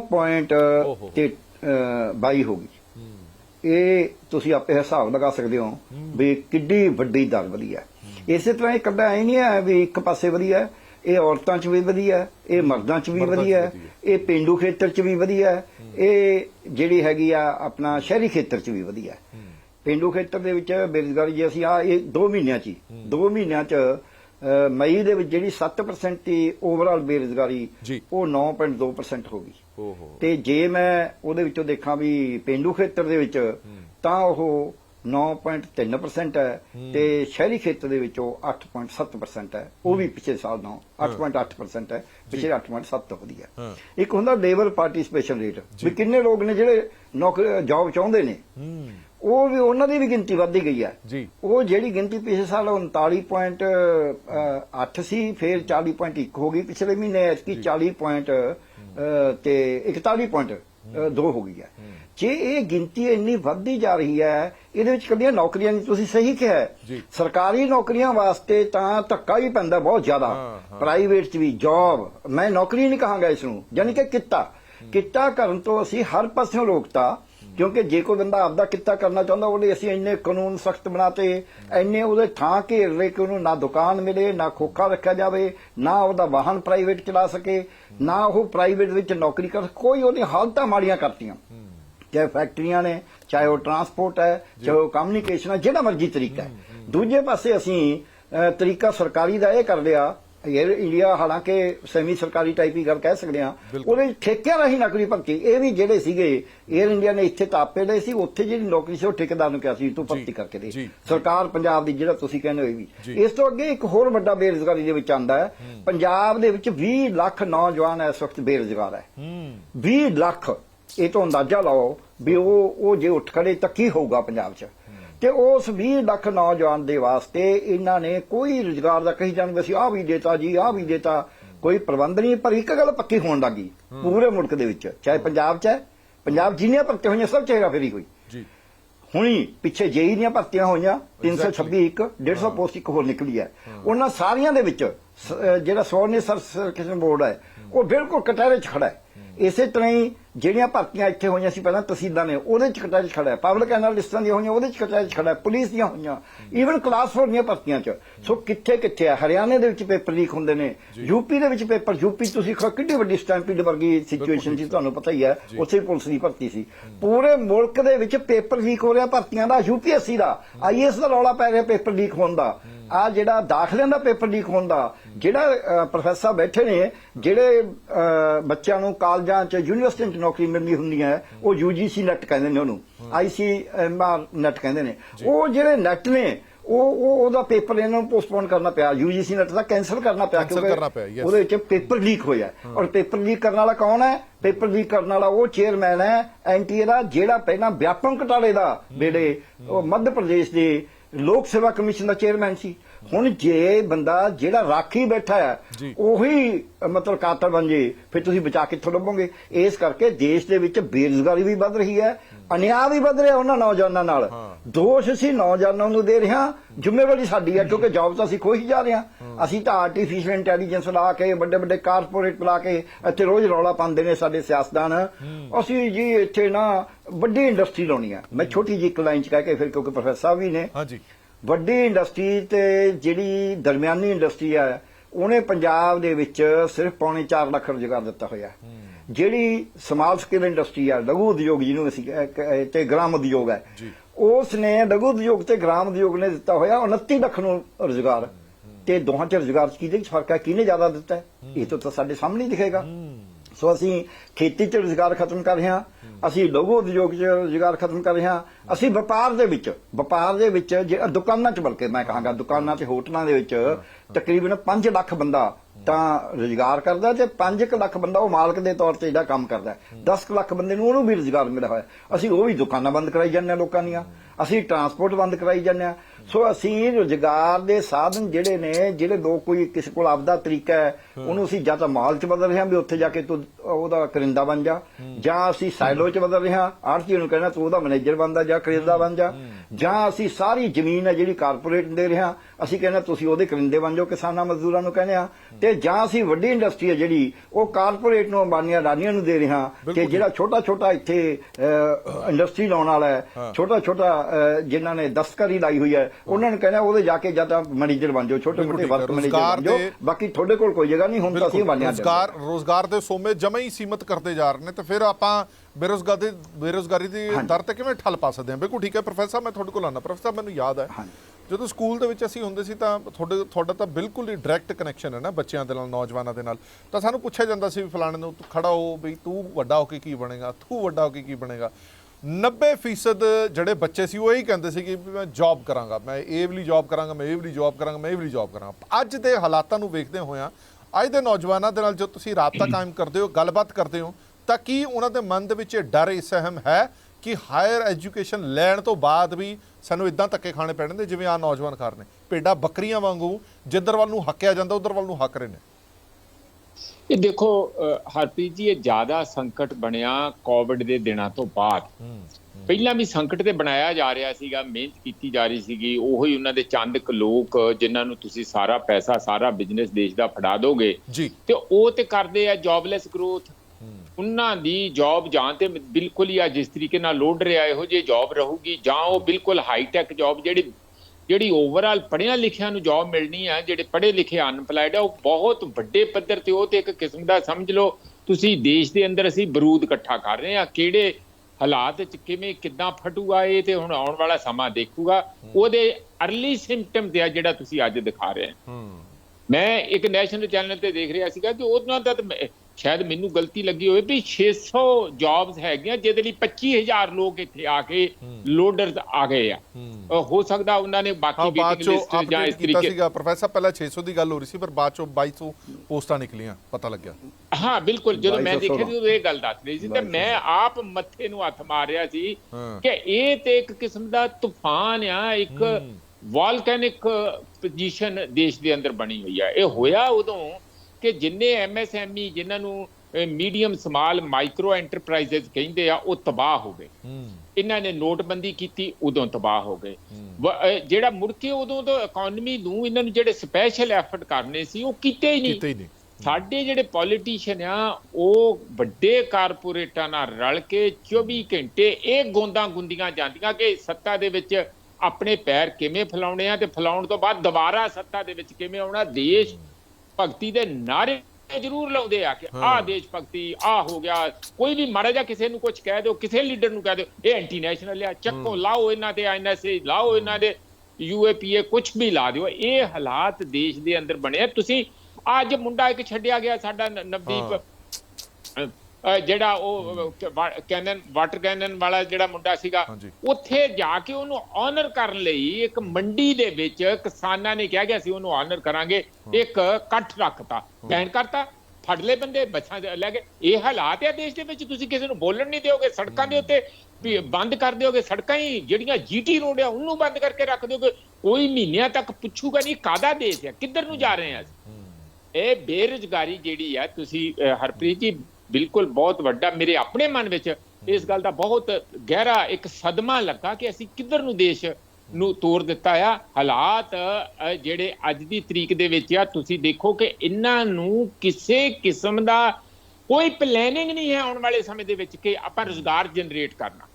ਓਹੋ। ਤੇ ਅ, 22 ਹੋ ਗਈ। ਇਹ ਤੁਸੀਂ ਆਪੇ ਹਿਸਾਬ ਲਗਾ ਸਕਦੇ ਹੋ ਵੀ ਕਿੱਡੀ ਵੱਡੀ ਦਰ ਵਧੀ ਹੈ। ਇਸੇ ਤਰ੍ਹਾਂ ਇਹ ਕੱਲਾ ਐ ਨਹੀਂ ਹੈ ਵੀ ਇੱਕ ਪਾਸੇ ਵਧੀ ਹੈ ਇਹ ਔਰਤਾਂ 'ਚ ਵੀ ਵਧੀ ਹੈ ਇਹ ਮਰਦਾਂ 'ਚ ਵੀ ਮਰਦਾਂ 'ਚ ਵਧੀ ਹੈ ਵਧੀ ਹੈ। ਇਹ ਪਿੰਡੂ ਖੇਤਰ 'ਚ ਵੀ ਵਧੀ ਹੈ ਇਹ ਜਿਹੜੀ ਹੈਗੀ ਆ ਆਪਣਾ ਸ਼ਹਿਰੀ ਖੇਤਰ 'ਚ ਵੀ ਵਧੀ ਹੈ। ਪਿੰਡੂ ਖੇਤਰ ਦੇ ਵਿੱਚ ਬੇਰੁਜ਼ਗਾਰੀ ਜੇ ਅਸੀਂ ਆ ਇਹ 2 ਮਹੀਨਿਆਂ 'ਚ ਹੀ 2 ਮਹੀਨਿਆਂ 'ਚ ਮਈ ਦੇ ਵਿੱਚ ਜਿਹੜੀ 7% ਦੀ ਓਵਰਆਲ ਬੇਰੁਜ਼ਗਾਰੀ। ਉਹ 9.2% ਹੋ ਗਈ। ਤੇ ਜੇ ਮੈਂ ਉਹਦੇ ਵਿੱਚੋਂ ਦੇਖਾਂ ਵੀ ਪਿੰਡੂ ਖੇਤਰ ਦੇ ਵਿੱਚ ਤਾਂ ਉਹ 9.3% ਹੈ ਤੇ ਸ਼ਹਿਰੀ ਖੇਤਰ ਦੇ ਵਿੱਚ ਉਹ 8.7% ਹੈ। ਉਹ ਵੀ ਪਿਛਲੇ ਸਾਲ ਨਾਲੋਂ 8.8% ਹੈ। ਪਿਛਲੇ 8.7 ਤੋਂ ਵਧੀ ਹੈ। ਹਾਂ। ਇੱਕ ਹੁੰਦਾ ਲੇਬਰ ਪਾਰਟਿਸਪੇਸ਼ਨ ਰੇਟ ਵੀ ਕਿੰਨੇ ਲੋਕ ਨੇ ਜਿਹੜੇ ਨੌਕਰੀ ਜੌਬ ਚਾਹੁੰਦੇ ਨੇ। ਉਹ ਵੀ ਉਹਨਾਂ ਦੀ ਵੀ ਗਿਣਤੀ ਵੱਧਦੀ ਗਈ ਹੈ ਜੀ। ਉਹ ਜਿਹੜੀ ਗਿਣਤੀ ਪਿਛਲੇ ਸਾਲ 39.8 ਸੀ ਫਿਰ 40.1 ਹੋ ਗਈ। ਪਿਛਲੇ ਮਹੀਨੇ ਐਤਕੀ 40. ਅ, ਤੇ 41.2 ਹੋ ਗਈ ਹੈ। ਜੇ ਇਹ ਗਿਣਤੀ ਇੰਨੀ ਵੱਧਦੀ ਜਾ ਰਹੀ ਹੈ ਇਹਦੇ ਵਿੱਚ ਕੱਲੀਆਂ ਨੌਕਰੀਆਂ ਨਹੀਂ ਤੁਸੀਂ ਸਹੀ ਕਿਹਾ। ਸਰਕਾਰੀ ਨੌਕਰੀਆਂ ਵਾਸਤੇ ਤਾਂ ਧੱਕਾ ਹੀ ਪੈਂਦਾ ਬਹੁਤ ਜ਼ਿਆਦਾ। ਪ੍ਰਾਈਵੇਟ 'ਚ ਵੀ ਜੌਬ ਮੈਂ ਨੌਕਰੀ ਨਹੀਂ ਕਹਾਂਗਾ ਇਸ ਨੂੰ। ਯਾਨੀ ਕਿ ਕਿੱਤਾ। ਕਿੱਤਾ ਕਰਨ ਤੋਂ ਅਸੀਂ ਹਰ ਪਾਸਿਓਂ ਰੋਕਤਾ। ਕਿਉਂਕਿ ਜੇ ਕੋਈ ਬੰਦਾ ਆਪਦਾ ਕਿੱਤਾ ਕਰਨਾ ਚਾਹੁੰਦਾ ਉਹਦੇ ਅਸੀਂ ਇੰਨੇ ਕਾਨੂੰਨ ਸਖਤ ਬਣਾਤੇ, ਇੰਨੇ ਉਹਦੇ ਥਾਂ ਘੇਰ ਲਏ ਕਿ ਉਹਨੂੰ ਨਾ ਦੁਕਾਨ ਮਿਲੇ, ਨਾ ਖੋਖਾ ਰੱਖਿਆ ਜਾਵੇ, ਨਾ ਉਹਦਾ ਵਾਹਨ ਪ੍ਰਾਈਵੇਟ ਚਲਾ ਸਕੇ, ਨਾ ਉਹ ਪ੍ਰਾਈਵੇਟ ਵਿੱਚ ਨੌਕਰੀ ਕਰ ਕੋਈ ਉਹਦੀ ਹਾਲਤਾਂ ਮਾੜੀਆਂ ਕਰਤੀਆਂ। ਚਾਹੇ ਫੈਕਟਰੀਆਂ ਨੇ, ਚਾਹੇ ਉਹ ਟਰਾਂਸਪੋਰਟ ਹੈ, ਚਾਹੇ ਉਹ ਕਮਿਊਨੀਕੇਸ਼ਨ ਹੈ, ਜਿਹੜਾ ਮਰਜ਼ੀ ਤਰੀਕਾ ਹੈ। ਦੂਜੇ ਪਾਸੇ ਅਸੀਂ ਤਰੀਕਾ ਸਰਕਾਰੀ ਦਾ ਇਹ ਕਰ ਲਿਆ 에ਅਰ ਇੰਡੀਆ ਹਾਲਾਂਕਿ ਸੈਮੀ ਸਰਕਾਰੀ ਟਾਈਪ ਹੀ ਗੱਲ ਕਹਿ ਸਕਦੇ ਆ। ਉਹਦੇ ਠੇਕਿਆਂ ਰਾਹੀਂ ਨੌਕਰੀ ਭਰਤੀ। ਇਹ ਵੀ ਜਿਹੜੇ ਸੀਗੇ 에ਅਰ ਇੰਡੀਆ ਨੇ ਇੱਥੇ ਤਾਪੇ ਲਏ ਸੀ ਉੱਥੇ ਜਿਹੜੀ ਨੌਕਰੀ ਸੀ ਉਹ ਠੇਕੇਦਾਰ ਨੂੰ ਕਿਹਾ ਸੀ ਤੂੰ ਭਰਤੀ ਕਰਕੇ ਦੇ। ਸਰਕਾਰ ਪੰਜਾਬ ਦੀ ਜਿਹੜਾ ਤੁਸੀਂ ਕਹਿੰਦੇ ਹੋਏ ਵੀ। ਇਸ ਤੋਂ ਅੱਗੇ ਇੱਕ ਹੋਰ ਵੱਡਾ ਬੇਰੁਜ਼ਗਾਰੀ ਦੇ ਵਿੱਚ ਆਂਦਾ ਹੈ। ਪੰਜਾਬ ਦੇ ਵਿੱਚ 20 ਲੱਖ ਨੌਜਵਾਨ ਇਸ ਵਕਤ ਬੇਰੁਜ਼ਗਾਰ ਹੈ। ਹੂੰ। 20 ਲੱਖ ਇਹ ਤੋਂ ਅੰਦਾਜ਼ਾ ਲਾਓ ਵੀ ਉਹ ਉਹ ਜੇ ਉੱਠ ਖੜੇ ਤਾਂ ਕੀ ਹੋਊਗਾ ਪੰਜਾਬ 'ਚ? ਤੇ ਉਸ 20 ਲੱਖ ਨੌਜਵਾਨ ਦੇ ਵਾਸਤੇ ਇਹਨਾਂ ਨੇ ਕੋਈ ਰੁਜ਼ਗਾਰ ਦਾ ਕਹੀ ਜਾਣ ਵੀ ਅਸੀਂ ਆਹ ਵੀ ਦੇਤਾ ਜੀ ਆਹ ਵੀ ਦੇਤਾ। ਕੋਈ ਪ੍ਰਬੰਧ ਨਹੀਂ ਪਰ ਇੱਕ ਗੱਲ ਪੱਕੀ ਹੋਣ ਲੱਗੀ ਪੂਰੇ ਮੁਲਕ ਦੇ ਵਿੱਚ ਚਾਹੇ ਪੰਜਾਬ 'ਚ ਹੈ ਪੰਜਾਬ ਜਿੰਨੀਆਂ ਭਰਤੀਆਂ ਹੋਈਆਂ ਸਭ ਚਿਹਰਾ ਫੇਰੀ ਹੋਈ। ਜੀ। ਹੁਣੀ ਪਿੱਛੇ ਜੇਈ ਦੀਆਂ ਭਰਤੀਆਂ ਹੋਈਆਂ 326 ਇੱਕ 150 ਪੋਸਟ ਇੱਕ ਹੋਰ ਨਿਕਲੀ ਹੈ। ਉਹਨਾਂ ਸਾਰੀਆਂ ਦੇ ਵਿੱਚ ਜਿਹੜਾ ਸਵਰਨੀ ਸਰਕੇਸ਼ਨ ਬੋਰਡ ਹੈ ਉਹ ਬਿਲਕੁਲ ਕਟਾਰੇ 'ਚ ਖੜਾ ਹੈ। ਇਸੇ ਤਰ੍ਹਾਂ ਹੀ ਜਿਹੜੀਆਂ ਭਰਤੀਆਂ ਇੱਥੇ ਹੋਈਆਂ ਸੀ ਪਹਿਲਾਂ ਤਹਿਸੀਲਾਂ ਨੇ ਉਹਦੇ 'ਚ ਕਟਾਰੇ 'ਚ ਖੜਾ ਹੈ। ਪਬਲਿਕ ਐਨਾਲਿਸਟਾਂ ਦੀਆਂ ਹੋਈਆਂ ਉਹਦੇ 'ਚ ਕਟਾਰੇ 'ਚ ਖੜਾ ਹੈ। ਪੁਲਿਸ ਦੀਆਂ ਹੋਈਆਂ। ਈਵਨ ਕਲਾਸ 4 ਦੀਆਂ ਭਰਤੀਆਂ 'ਚ। ਸੋ ਕਿੱਥੇ ਕਿੱਥੇ ਹੈ ਹਰਿਆਣੇ ਦੇ ਵਿੱਚ ਪੇਪਰ ਲੀਕ ਹੁੰਦੇ ਨੇ। ਯੂਪੀ ਦੇ ਵਿੱਚ ਪੇਪਰ ਯੂਪੀ ਤੁਸੀਂ ਖੋ ਕਿੰਨੀ ਵੱਡੀ ਸਟੈਂਪੀਡ ਵਰਗੀ ਸਿਚੁਏਸ਼ਨ ਸੀ ਤੁਹਾਨੂੰ ਪਤਾ ਹੀ ਹੈ। ਉੱਥੇ ਪੁਲਿਸ ਦੀ ਭਰਤੀ ਸੀ। ਪੂਰੇ ਮੁਲਕ ਦੇ ਵਿੱਚ ਪੇਪਰ ਲੀਕ ਹੋ ਰਿਹਾ ਭਰਤੀਆਂ ਦਾ ਯੂਪੀਐਸਸੀ ਦਾ। ਆਈਐਸ ਦਾ ਰੌਲਾ ਪੈ ਰਿਹਾ ਪੇਪਰ ਲੀਕ ਹੋਣ ਦਾ। ਆ ਜਿਹੜਾ ਦਾਖਲਿਆਂ ਦਾ ਪੇਪਰ ਲੀਕ ਹੋਣ ਦਾ ਜਿਹੜਾ ਪ੍ਰੋਫੈਸਰ ਬੈਠੇ ਨੇ ਜਿਹੜੇ ਬੱਚਿਆਂ ਨੂੰ ਕਾਲਜਾਂ 'ਚ ਯੂਨੀਵਰਸਿਟੀਆਂ 'ਚ ਨੌਕਰੀ ਮਿਲਣੀ ਹੁੰਦੀ ਹੈ ਉਹ ਯੂਜੀਸੀ ਨੈਟ ਕਹਿੰਦੇ ਨੇ ਉਹਨੂੰ ਆਈਸੀਐਮਆਰ ਨੈਟ ਕਹਿੰਦੇ ਨੇ। ਉਹ ਜਿਹੜੇ ਨੈਟ ਨੇ ਉਹ ਉਹ ਉਹਦਾ ਪੇਪਰ ਇਹਨਾਂ ਨੂੰ ਪੋਸਟਪੋਨ ਕਰਨਾ ਪਿਆ ਯੂਜੀਸੀ ਨੈਟ ਦਾ ਕੈਨਸਲ ਕਰਨਾ ਪਿਆ yes. ਉਹਦੇ ਵਿੱਚ ਪੇਪਰ ਲੀਕ ਹੋਇਆ। ਔਰ ਪੇਪਰ ਲੀਕ ਕਰਨ ਵਾਲਾ ਕੌਣ ਹੈ? ਪੇਪਰ ਲੀਕ ਕਰਨ ਵਾਲਾ ਉਹ ਚੇਅਰਮੈਨ ਹੈ ਐਨਟੀਏ ਦਾ ਜਿਹੜਾ ਪਹਿਲਾਂ ਵਿਆਪਕ ਘਟਾਲੇ ਦਾ ਜਿਹੜੇ ਉਹ ਮੱਧ ਪ੍ਰਦੇਸ਼ ਦੇ ਲੋਕ ਸੇਵਾ ਕਮਿਸ਼ਨ ਦਾ ਚੇਅਰਮੈਨ ਸੀ ਹੁਣ ਜੇ ਬੰਦਾ ਜਿਹੜਾ ਰਾਖੀ ਬੈਠਾ। ਹੈ ਉਹੀ ਮਤਲਬ ਕਾਤਲ ਬਣ ਜੇ ਫਿਰ ਤੁਸੀਂ ਬਚਾ ਕਿੱਥੋਂ ਲੱਭੋਗੇ ਇਸ ਕਰਕੇ ਦੇਸ਼ ਦੇ ਵਿੱਚ ਬੇਰੁਜ਼ਗਾਰੀ ਵੀ ਵੱਧ ਰਹੀ ਹੈ ਅਨਿਆਂ ਵੀ ਵੱਧ ਰਿਹਾ ਉਹਨਾਂ ਨੌਜਵਾਨਾਂ ਨਾਲ। ਦੋਸ਼ ਅਸੀਂ ਨੌਜਵਾਨਾਂ ਨੂੰ ਦੇ ਰਹੇ। ਜ਼ਿੰਮੇਵਾਰੀ ਸਾਡੀ ਹੈ ਕਿਉਂਕਿ ਜੌਬ ਤਾਂ ਅਸੀਂ ਖੋਹੀ ਜਾ ਰਹੇ ਹਾਂ। ਅਸੀਂ ਤਾਂ ਆਰਟੀਫੀਸ਼ੀਅਲ ਇੰਟੈਲੀਜੈਂਸ ਲਾ ਕੇ ਵੱਡੇ ਵੱਡੇ ਕਾਰਪੋਰੇਟ ਲਾ ਕੇ ਇੱਥੇ ਰੋਜ਼ ਰੌਲਾ ਪਾਉਂਦੇ ਨੇ ਸਾਡੇ ਸਿਆਸਤਦਾਨ। ਅਸੀਂ ਜੀ ਇੱਥੇ ਨਾ ਵੱਡੀ ਇੰਡਸਟਰੀ ਲਾਉਣੀ ਹੈ। ਮੈਂ ਛੋਟੀ ਜਿਹੀ ਇੱਕ ਲਾਈਨ ਚ ਕਹਿ ਕੇ ਫਿਰ ਕਿਉਂਕਿ ਪ੍ਰੋਫੈਸਰ ਸਾਹਿਬ ਵੀ ਨੇ। ਹਾਂਜੀ। ਵੱਡੀ ਇੰਡਸਟਰੀ ਤੇ ਜਿਹੜੀ ਦਰਮਿਆਨੀ ਇੰਡਸਟਰੀ ਹੈ ਉਹਨੇ ਪੰਜਾਬ ਦੇ ਵਿੱਚ ਸਿਰਫ ਪੌਣੇ 4 ਲੱਖ ਰੁਜ਼ਗਾਰ ਦਿੱਤਾ ਹੋਇਆ ਹੈ। ਜਿਹੜੀ ਸਮਾਲ ਸਕੇਲ ਇੰਡਸਟਰੀ ਹੈ ਲਘੂ ਉਦਯੋਗ ਜਿਹਨੂੰ ਅਸੀਂ ਤੇ ਗ੍ਰਾਮ ਉਦਯੋਗ ਹੈ। ਉਸ ਨੇ ਲਘੂ ਉਦਯੋਗ ਤੇ ਗ੍ਰਾਮ ਉਦਯੋਗ ਨੇ ਦਿੱਤਾ ਹੋਇਆ 29 ਲੱਖ ਨੂੰ ਰੁਜ਼ਗਾਰ। ਤੇ ਦੋਹਾਂ ਚ ਰੁਜ਼ਗਾਰ ਚ ਕਿਹਦੇ ਚ ਫ਼ਰਕ ਹੈ? ਕਿਹਨੇ ਜ਼ਿਆਦਾ ਦਿੱਤਾ ਇਹ ਤਾਂ ਸਾਡੇ ਸਾਹਮਣੇ ਦਿਖੇਗਾ। ਸੋ ਅਸੀਂ ਖੇਤੀ 'ਚ ਰੁਜ਼ਗਾਰ ਖਤਮ ਕਰ ਰਹੇ ਹਾਂ। ਅਸੀਂ ਲਘੂ ਉਦਯੋਗ 'ਚ ਰੁਜ਼ਗਾਰ ਖਤਮ ਕਰ ਰਹੇ ਹਾਂ। ਅਸੀਂ ਵਪਾਰ ਦੇ ਵਿੱਚ ਵਪਾਰ ਦੇ ਵਿੱਚ ਜਿਹੜਾ ਦੁਕਾਨਾਂ 'ਚ ਬਲਕਿ ਮੈਂ ਕਹਾਂਗਾ ਦੁਕਾਨਾਂ ਤੇ ਹੋਟਲਾਂ ਦੇ ਵਿੱਚ ਤਕਰੀਬਨ 5 ਲੱਖ ਬੰਦਾ ਤਾਂ ਰੁਜ਼ਗਾਰ ਕਰਦਾ ਤੇ 5 ਲੱਖ ਬੰਦਾ ਉਹ ਮਾਲਕ ਦੇ ਤੌਰ ਤੇ ਜਿਹੜਾ ਕੰਮ ਕਰਦਾ 10 ਲੱਖ ਬੰਦੇ ਨੂੰ ਉਹਨੂੰ ਵੀ ਰੁਜ਼ਗਾਰ ਮਿਲਿਆ ਹੋਇਆ ਅਸੀਂ ਉਹ ਵੀ ਦੁਕਾਨਾਂ ਬੰਦ ਕਰਾਈ ਜਾਂਦੇ ਲੋਕਾਂ ਦੀਆਂ। ਅਸੀਂ ਟਰਾਂਸਪੋਰਟ ਬੰਦ ਕਰਾਈ ਜਾਂਦੇ ਹਾਂ। ਸੋ ਅਸੀਂ ਰੁਜ਼ਗਾਰ ਦੇ ਸਾਧਨ ਜਿਹੜੇ ਨੇ ਜਿਹੜੇ ਲੋਕ ਕੋਈ ਕਿਸੇ ਕੋਲ ਆਪਦਾ ਤਰੀਕਾ ਹੈ ਉਹਨੂੰ ਅਸੀਂ ਜਾਂ ਤਾਂ ਮਾਲ 'ਚ ਬਦਲ ਰਹੇ ਹਾਂ ਵੀ ਉੱਥੇ ਜਾ ਕੇ ਤੂੰ ਉਹਦਾ ਕਰਿੰਦਾ ਬਣ ਜਾ ਜਾਂ ਅਸੀਂ ਸਾਈਲੋ 'ਚ ਬਦਲ ਰਹੇ ਹਾਂ ਆੜਤੀ ਨੂੰ ਕਹਿਣਾ ਤੂੰ ਉਹਦਾ ਮੈਨੇਜਰ ਬਣਦਾ ਜਾਂ ਕਰਿੰਦਾ ਬਣ ਜਾ। ਜਾਂ ਅਸੀਂ ਸਾਰੀ ਜ਼ਮੀਨ ਹੈ ਜਿਹੜੀ ਕਾਰਪੋਰੇਟ ਦੇ ਰਹੇ ਅਸੀਂ ਕਹਿੰਦੇ ਤੁਸੀਂ ਉਹਦੇ ਕਰਿੰਦੇ ਬਣ ਜਾਓ ਕਿਸਾਨਾਂ ਮਜ਼ਦੂਰਾਂ ਨੂੰ ਕਹਿੰਦੇ ਆ ਤੇ ਜਾਂ ਅਸੀਂ ਵੱਡੀ ਇੰਡਸਟਰੀ ਹੈ ਜਿਹੜੀ ਉਹ ਕਾਰਪੋਰੇਟ ਨੂੰ ਅੰਬਾਨੀਆਂ ਰਾਨੀਆਂ ਨੂੰ ਦੇ ਰਹੇ ਕਿ ਜਿਹੜਾ ਛੋਟਾ ਛੋਟਾ ਇੱਥੇ ਇੰਡਸਟਰੀ ਲਾਉਣ ਵਾਲਾ ਹੈ ਛੋਟਾ ਛੋਟਾ ਜਿਨ੍ਹਾਂ ਨੇ ਦਸਤਕਾਰੀ ਲਾਈ ਹੋਈ ਹੈ ਉਹਨਾਂ ਨੂੰ ਕਹਿੰਦਾ ਉਹਦੇ ਜਾ ਕੇ ਜਾਂ ਤਾਂ ਮੈਨੇਜਰ ਬਣ ਜਾਓ ਛੋਟੇ ਮੋਟੇ। ਵਰਕ ਮੈਨੇਜਰ ਬਣ ਜਾਓ। ਬਾਕੀ ਤੁਹਾਡੇ ਕੋਲ ਕੋਈ ਜਗ੍ਹਾ ਨਹੀਂ ਹੁਣ ਤਾਂ ਅਸੀਂ ਅੰਬਾਨੀਆਂ ਦੇ ਰੋਜ਼ਗਾਰ ਰੋਜ਼ਗਾਰ ਦੇ ਸੋਮੇ ਜਮਾ ਹੀ ਸੀਮਤ ਕਰਦੇ ਜਾ ਰਹੇ ਨੇ ਤੇ ਫਿਰ ਆਪਾਂ ਬੇਰੋਜ਼ਗਾਰੀ ਬੇਰੋਜ਼ਗਾਰੀ ਦੀ ਦਰ ਤੇ ਕਿਵੇਂ ਠੱਲ ਪਾ ਸਕਦੇ ਹਾਂ ਬਿਲਕੁਲ ਠੀਕ ਹੈ ਪ੍ਰੋਫੈਸਰ ਸਾਹਿਬ ਮੈਂ ਤੁਹਾਡੇ ਕੋਲ ਆਉਣਾ ਪ੍ਰੋਫੈਸਰ ਸਾਹਿਬ ਮੈਨੂੰ ਯਾਦ ਹੈ। ਜਦੋਂ ਸਕੂਲ ਦੇ ਵਿੱਚ ਅਸੀਂ ਹੁੰਦੇ ਸੀ ਤਾਂ ਤੁਹਾਡੇ ਤੁਹਾਡਾ ਤਾਂ ਬਿਲਕੁਲ ਹੀ ਡਾਇਰੈਕਟ ਕਨੈਕਸ਼ਨ ਹੈ ਨਾ ਬੱਚਿਆਂ ਦੇ ਨਾਲ ਨੌਜਵਾਨਾਂ ਦੇ ਨਾਲ। ਤਾਂ ਸਾਨੂੰ ਪੁੱਛਿਆ ਜਾਂਦਾ ਸੀ ਵੀ ਫਲਾਣੇ ਨੂੰ ਖੜਾ ਹੋ ਵੀ ਤੂੰ ਵੱਡਾ ਹੋ ਕੇ ਕੀ ਬਣੇਗਾ? ਤੂੰ ਵੱਡਾ ਹੋ ਕੇ ਕੀ ਬਣੇਗਾ? 90% ਜਿਹੜੇ ਬੱਚੇ ਸੀ ਉਹ ਇਹੀ ਕਹਿੰਦੇ ਸੀ ਕਿ ਵੀ ਮੈਂ ਜੌਬ ਕਰਾਂਗਾ। ਮੈਂ ਇਹ ਵਾਲੀ ਜੌਬ ਕਰਾਂਗਾ ਮੈਂ ਇਹ ਵਾਲੀ ਜੌਬ ਕਰਾਂਗਾ ਮੈਂ ਇਹ ਵਾਲੀ ਜੌਬ ਕਰਾਂਗਾ ਅੱਜ ਦੇ ਹਾਲਾਤਾਂ ਨੂੰ ਵੇਖਦੇ ਹੋਇਆਂ ਅੱਜ ਦੇ ਨੌਜਵਾਨਾਂ ਦੇ ਨਾਲ ਜੋ ਤੁਸੀਂ ਰਾਬਤਾ ਕਾਇਮ ਕਰਦੇ ਹੋ ਗੱਲਬਾਤ ਕਰਦੇ ਹੋ ਤਾਂ ਕੀ ਉਹਨਾਂ ਦੇ ਮਨ ਦੇ ਵਿੱਚ ਇਹ ਡਰ ਇਹ ਸਹਿਮ ਹੈ ਕਿ ਹਾਇਰ ਐਜੂਕੇਸ਼ਨ ਲੈਣ ਤੋਂ ਬਾਅਦ ਵੀ ਸਾਨੂੰ ਇਦਾਂ ਧੱਕੇ ਖਾਣੇ ਪੈਣਗੇ ਜਿਵੇਂ ਆ ਨੌਜਵਾਨ ਕਰ ਨੇ। ਭੇਡਾਂ ਬੱਕਰੀਆਂ ਵਾਂਗੂ ਜਿੱਧਰ ਵੱਲ ਨੂੰ ਹੱਕਿਆ ਜਾਂਦਾ ਉਧਰ ਵੱਲ ਨੂੰ ਹੱਕ ਰਹੇ ਨੇ। ਇਹ ਦੇਖੋ ਹਰਪ੍ਰੀਤ ਜੀ ਇਹ ਜ਼ਿਆਦਾ ਸੰਕਟ ਬਣਿਆ ਕੋਵਿਡ ਦੇ ਦਿਨਾਂ ਤੋਂ ਬਾਅਦ। ਪਹਿਲਾਂ ਵੀ ਸੰਕਟ ਤੇ ਬਣਾਇਆ ਜਾ ਰਿਹਾ ਸੀਗਾ ਮਿਹਨਤ ਕੀਤੀ ਜਾ ਰਹੀ ਸੀਗੀ। ਉਹੀ ਉਹਨਾਂ ਦੇ ਚੰਦ ਕੁ ਲੋਕ ਜਿਨ੍ਹਾਂ ਨੂੰ ਤੁਸੀਂ ਸਾਰਾ ਪੈਸਾ ਸਾਰਾ ਬਿਜ਼ਨਸ ਦੇਸ਼ ਦਾ ਫੜਾ ਦੋਗੇ। ਤੇ ਉਹ ਤੇ ਕਰਦੇ ਆ ਜੌਬਲੈਸ ਗਰੋਥ ਉਹਨਾਂ ਦੀ ਜੌਬ ਜਾਂ ਤੇ ਬਿਲਕੁਲ ਹੀ ਆ ਜਿਸ ਤਰੀਕੇ ਨਾਲ ਲੋਡ ਰਿਹਾ ਇਹੋ ਜਿਹੀ ਜੌਬ ਰਹੂਗੀ ਜਾਂ ਉਹ ਬਿਲਕੁਲ ਹਾਈ ਟੈਕ ਜੌਬ ਜਿਹੜੀ ਜਿਹੜੀ ਓਵਰਆਲ ਪੜ੍ਹਿਆਂ ਲਿਖਿਆਂ ਨੂੰ ਜੌਬ ਮਿਲਣੀ ਆ ਜਿਹੜੇ ਪੜ੍ਹੇ ਲਿਖੇ ਅਨਪਲਾਈਡ ਆ ਉਹ ਬਹੁਤ ਵੱਡੇ ਪੱਧਰ ਤੇ ਉਹ ਤੇ ਇੱਕ ਕਿਸਮ ਦਾ ਸਮਝ ਲਓ ਤੁਸੀਂ ਦੇਸ਼ ਦੇ ਅੰਦਰ ਅਸੀਂ ਬਰੂਦ ਇਕੱਠਾ ਕਰ ਰਹੇ ਆ ਕਿਹੜੇ ਹਾਲਾਤ ਚ ਕਿਵੇਂ ਕਿੱਦਾਂ ਫਟੂਗਾ ਇਹ ਤੇ ਹੁਣ ਆਉਣ ਵਾਲਾ ਸਮਾਂ ਦੇਖੂਗਾ ਉਹਦੇ ਅਰਲੀ ਸਿੰਪਟਮ ਤੇ ਆ ਜਿਹੜਾ ਤੁਸੀਂ ਅੱਜ ਦਿਖਾ ਰਹੇ ਹੋ। ਮੈਂ ਇੱਕ ਨੈਸ਼ਨਲ ਚੈਨਲ ਤੇ ਦੇਖ ਰਿਹਾ ਸੀਗਾ ਕਿ ਉਹਨਾਂ ਦਾ ਸ਼ਾਇਦ ਮੈਨੂੰ ਗਲਤੀ ਲੱਗੀ ਹੋਵੇ ਵੀ 600 ਜੌਬਸ ਹੈਗੀਆਂ ਜਿਹਦੇ ਲਈ 25000 ਲੋਕ ਇੱਥੇ ਆ ਕੇ ਲੋਡਰਸ ਆ ਗਏ ਆ। ਹੋ। ਸਕਦਾ ਉਹਨਾਂ ਨੇ ਬਾਕੀ ਬਾਅਦ ਵੇਟਿੰਗ ਚੋਂ ਲਿਸਟ ਜਾਂ ਇਸ ਕੀਤਾ ਤਰੀਕੇ ਸੀਗਾ। ਪ੍ਰੋਫੈਸਰ ਪਹਿਲਾਂ 600 ਦੀ ਗੱਲ ਹੋ ਰਹੀ ਸੀ ਪਰ ਬਾਅਦ ਚੋਂ 2200 ਪੋਸਟਾਂ ਨਿਕਲੀਆਂ ਪਤਾ ਲੱਗਿਆ। ਹਾਂ ਬਿਲਕੁਲ। ਜਦੋਂ ਮੈਂ 2216 ਦੇਖਿਆ ਸੀ ਇਹ ਗੱਲ ਦੱਸ ਰਹੀ ਸੀ ਤੇ ਮੈਂ ਆਪ ਮੱਥੇ ਨੂੰ ਹੱਥ ਮਾਰ ਰਿਹਾ ਸੀ। ਕਿ ਇਹ ਤੇ ਇੱਕ ਕਿਸਮ ਦਾ ਤੂਫਾਨ ਆ ਇੱਕ ਵਾਲਕੈਨਿਕ ਪੋਜੀਸ਼ਨ ਦੇਸ਼ ਦੇ ਅੰਦਰ ਬਣੀ ਹੋਈ ਆ। ਇਹ ਹੋਇਆ ਉਦੋਂ ਕਿ ਜਿੰਨੇ ਐਮਐਸਐਮਈ ਜਿਨ੍ਹਾਂ ਨੂੰ ਮੀਡੀਅਮ ਸਮਾਲ ਮਾਈਕਰੋ ਐਂਟਰਪ੍ਰਾਈਜ਼ਸ ਕਹਿੰਦੇ ਆ ਉਹ ਤਬਾਹ ਹੋ ਗਏ। ਇਹਨਾਂ ਨੇ ਨੋਟਬੰਦੀ ਕੀਤੀ ਉਦੋਂ ਤਬਾਹ ਹੋ ਗਏ। ਜਿਹੜਾ ਮੁੜ ਕੇ ਉਦੋਂ ਤੋਂ ਇਕਨੋਮੀ ਨੂੰ ਇਹਨਾਂ ਨੂੰ ਜਿਹੜੇ ਸਪੈਸ਼ਲ ਐਫਰਟ ਕਰਨੇ ਸੀ ਉਹ ਕੀਤੇ ਹੀ ਨਹੀਂ। ਕਿਤੇ ਹੀ ਨਹੀਂ। ਸਾਡੇ ਜਿਹੜੇ ਪੋਲੀਟੀਸ਼ੀਅਨ ਆ ਉਹ ਵੱਡੇ ਕਾਰਪੋਰੇਟਾਂ ਨਾਲ ਰਲ ਕੇ 24 ਘੰਟੇ ਇਹ ਗੋਂਦਾਂ ਗੁੰਦੀਆਂ ਜਾਂਦੀਆਂ ਕਿ ਸੱਤਾ ਦੇ ਵਿੱਚ ਆਪਣੇ ਪੈਰ ਕਿਵੇਂ ਫੈਲਾਉਣੇ ਆ ਤੇ ਫੈਲਾਉਣ ਤੋਂ ਬਾਅਦ ਦੁਬਾਰਾ ਸੱਤਾ ਦੇ ਵਿੱਚ ਕਿਵੇਂ ਆਉਣਾ ਦੇਸ਼ ਭਗਤੀ ਦੇ ਨਾਰੇ ਜ਼ਰੂਰ ਲਾਉਂਦੇ ਆ ਕਿ ਆਹ ਦੇਸ਼ ਭਗਤੀ ਆ ਹੋ ਗਿਆ। ਕੋਈ ਵੀ ਮਾੜਾ ਜਿਹਾ ਕਿਸੇ ਨੂੰ ਕੁਝ ਕਹਿ ਦਿਓ ਕਿਸੇ ਲੀਡਰ ਨੂੰ ਕਹਿ ਦਿਓ ਇਹ ਐਂਟੀ ਨੈਸ਼ਨਲ ਆ ਚੱਕੋ ਲਾਓ ਇਹਨਾਂ ਤੇ ਐਨਐਸਏ ਲਾਓ ਇਹਨਾਂ ਦੇ ਯੂਏਪੀਏ ਕੁਝ ਵੀ ਲਾ ਦਿਓ। ਇਹ ਹਾਲਾਤ ਦੇਸ਼ ਦੇ ਅੰਦਰ ਬਣਿਆ ਤੁਸੀਂ ਅੱਜ ਮੁੰਡਾ ਇੱਕ ਛੱਡਿਆ ਗਿਆ ਸਾਡਾ ਨਵਦੀਪ ਜਿਹੜਾ ਉਹ ਕੈਨਨ ਵਾਟਰ ਕੈਨਨ ਵਾਲਾ ਜਿਹੜਾ ਮੁੰਡਾ ਸੀਗਾ। ਉੱਥੇ ਜਾ ਕੇ ਉਹਨੂੰ ਆਨਰ ਕਰਨ ਲਈ ਇੱਕ ਮੰਡੀ ਦੇ ਵਿੱਚ ਕਿਸਾਨਾਂ ਨੇ ਕਿਹਾ ਗਿਆ ਸੀ ਉਹਨੂੰ ਆਨਰ ਕਰਾਂਗੇ। ਇੱਕ ਕੱਠ ਰੱਖਤਾ ਬੈਨ ਕਰਤਾ ਫੜ ਬੰਦੇ ਦੇ ਲੈ ਕੇ ਇਹ ਹਾਲਾਤ ਹੈ ਦੇਸ਼ ਦੇ ਵਿੱਚ ਤੁਸੀਂ ਕਿਸੇ ਨੂੰ ਬੋਲਣ ਨਹੀਂ ਦਿਓਗੇ। ਸੜਕਾਂ ਦੇ ਉੱਤੇ ਬੰਦ ਕਰ ਦਿਓਗੇ ਸੜਕਾਂ ਹੀ ਜਿਹੜੀਆਂ ਜੀਟੀ ਰੋਡ ਆ ਉਹਨੂੰ ਬੰਦ ਕਰਕੇ ਰੱਖ ਦਿਓਗੇ। ਕੋਈ ਮਹੀਨਿਆਂ ਤੱਕ ਪੁੱਛੂਗਾ ਨਹੀਂ ਕਾਦਾ ਦੇਸ਼ ਹੈ ਕਿੱਧਰ ਨੂੰ ਜਾ ਰਹੇ ਆ ਅਸੀਂ। ਇਹ ਬੇਰੁਜ਼ਗਾਰੀ ਜਿਹੜੀ ਆ ਤੁਸੀਂ ਹਰਪ੍ਰੀਤ ਜੀ ਬਿਲਕੁਲ ਬਹੁਤ ਵੱਡਾ। ਮੇਰੇ ਆਪਣੇ ਮਨ ਵਿੱਚ ਇਸ ਗੱਲ ਦਾ ਬਹੁਤ ਗਹਿਰਾ ਇੱਕ ਸਦਮਾ ਲੱਗਾ ਕਿ ਅਸੀਂ ਕਿੱਧਰ ਨੂੰ ਦੇਸ਼ ਨੂੰ ਤੋੜ ਦਿੱਤਾ ਆ। ਹਾਲਾਤ ਜਿਹੜੇ ਅੱਜ ਦੀ ਤਰੀਕ ਦੇ ਵਿੱਚ ਆ ਤੁਸੀਂ ਦੇਖੋ ਕਿ ਇਹਨਾਂ ਨੂੰ ਕਿਸੇ ਕਿਸਮ ਦਾ ਕੋਈ ਪਲੈਨਿੰਗ ਨਹੀਂ ਹੈ ਆਉਣ ਵਾਲੇ ਸਮੇਂ ਦੇ ਵਿੱਚ ਕਿ ਆਪਾਂ ਰੋਜ਼ਗਾਰ ਜਨਰੇਟ ਕਰਨਾ।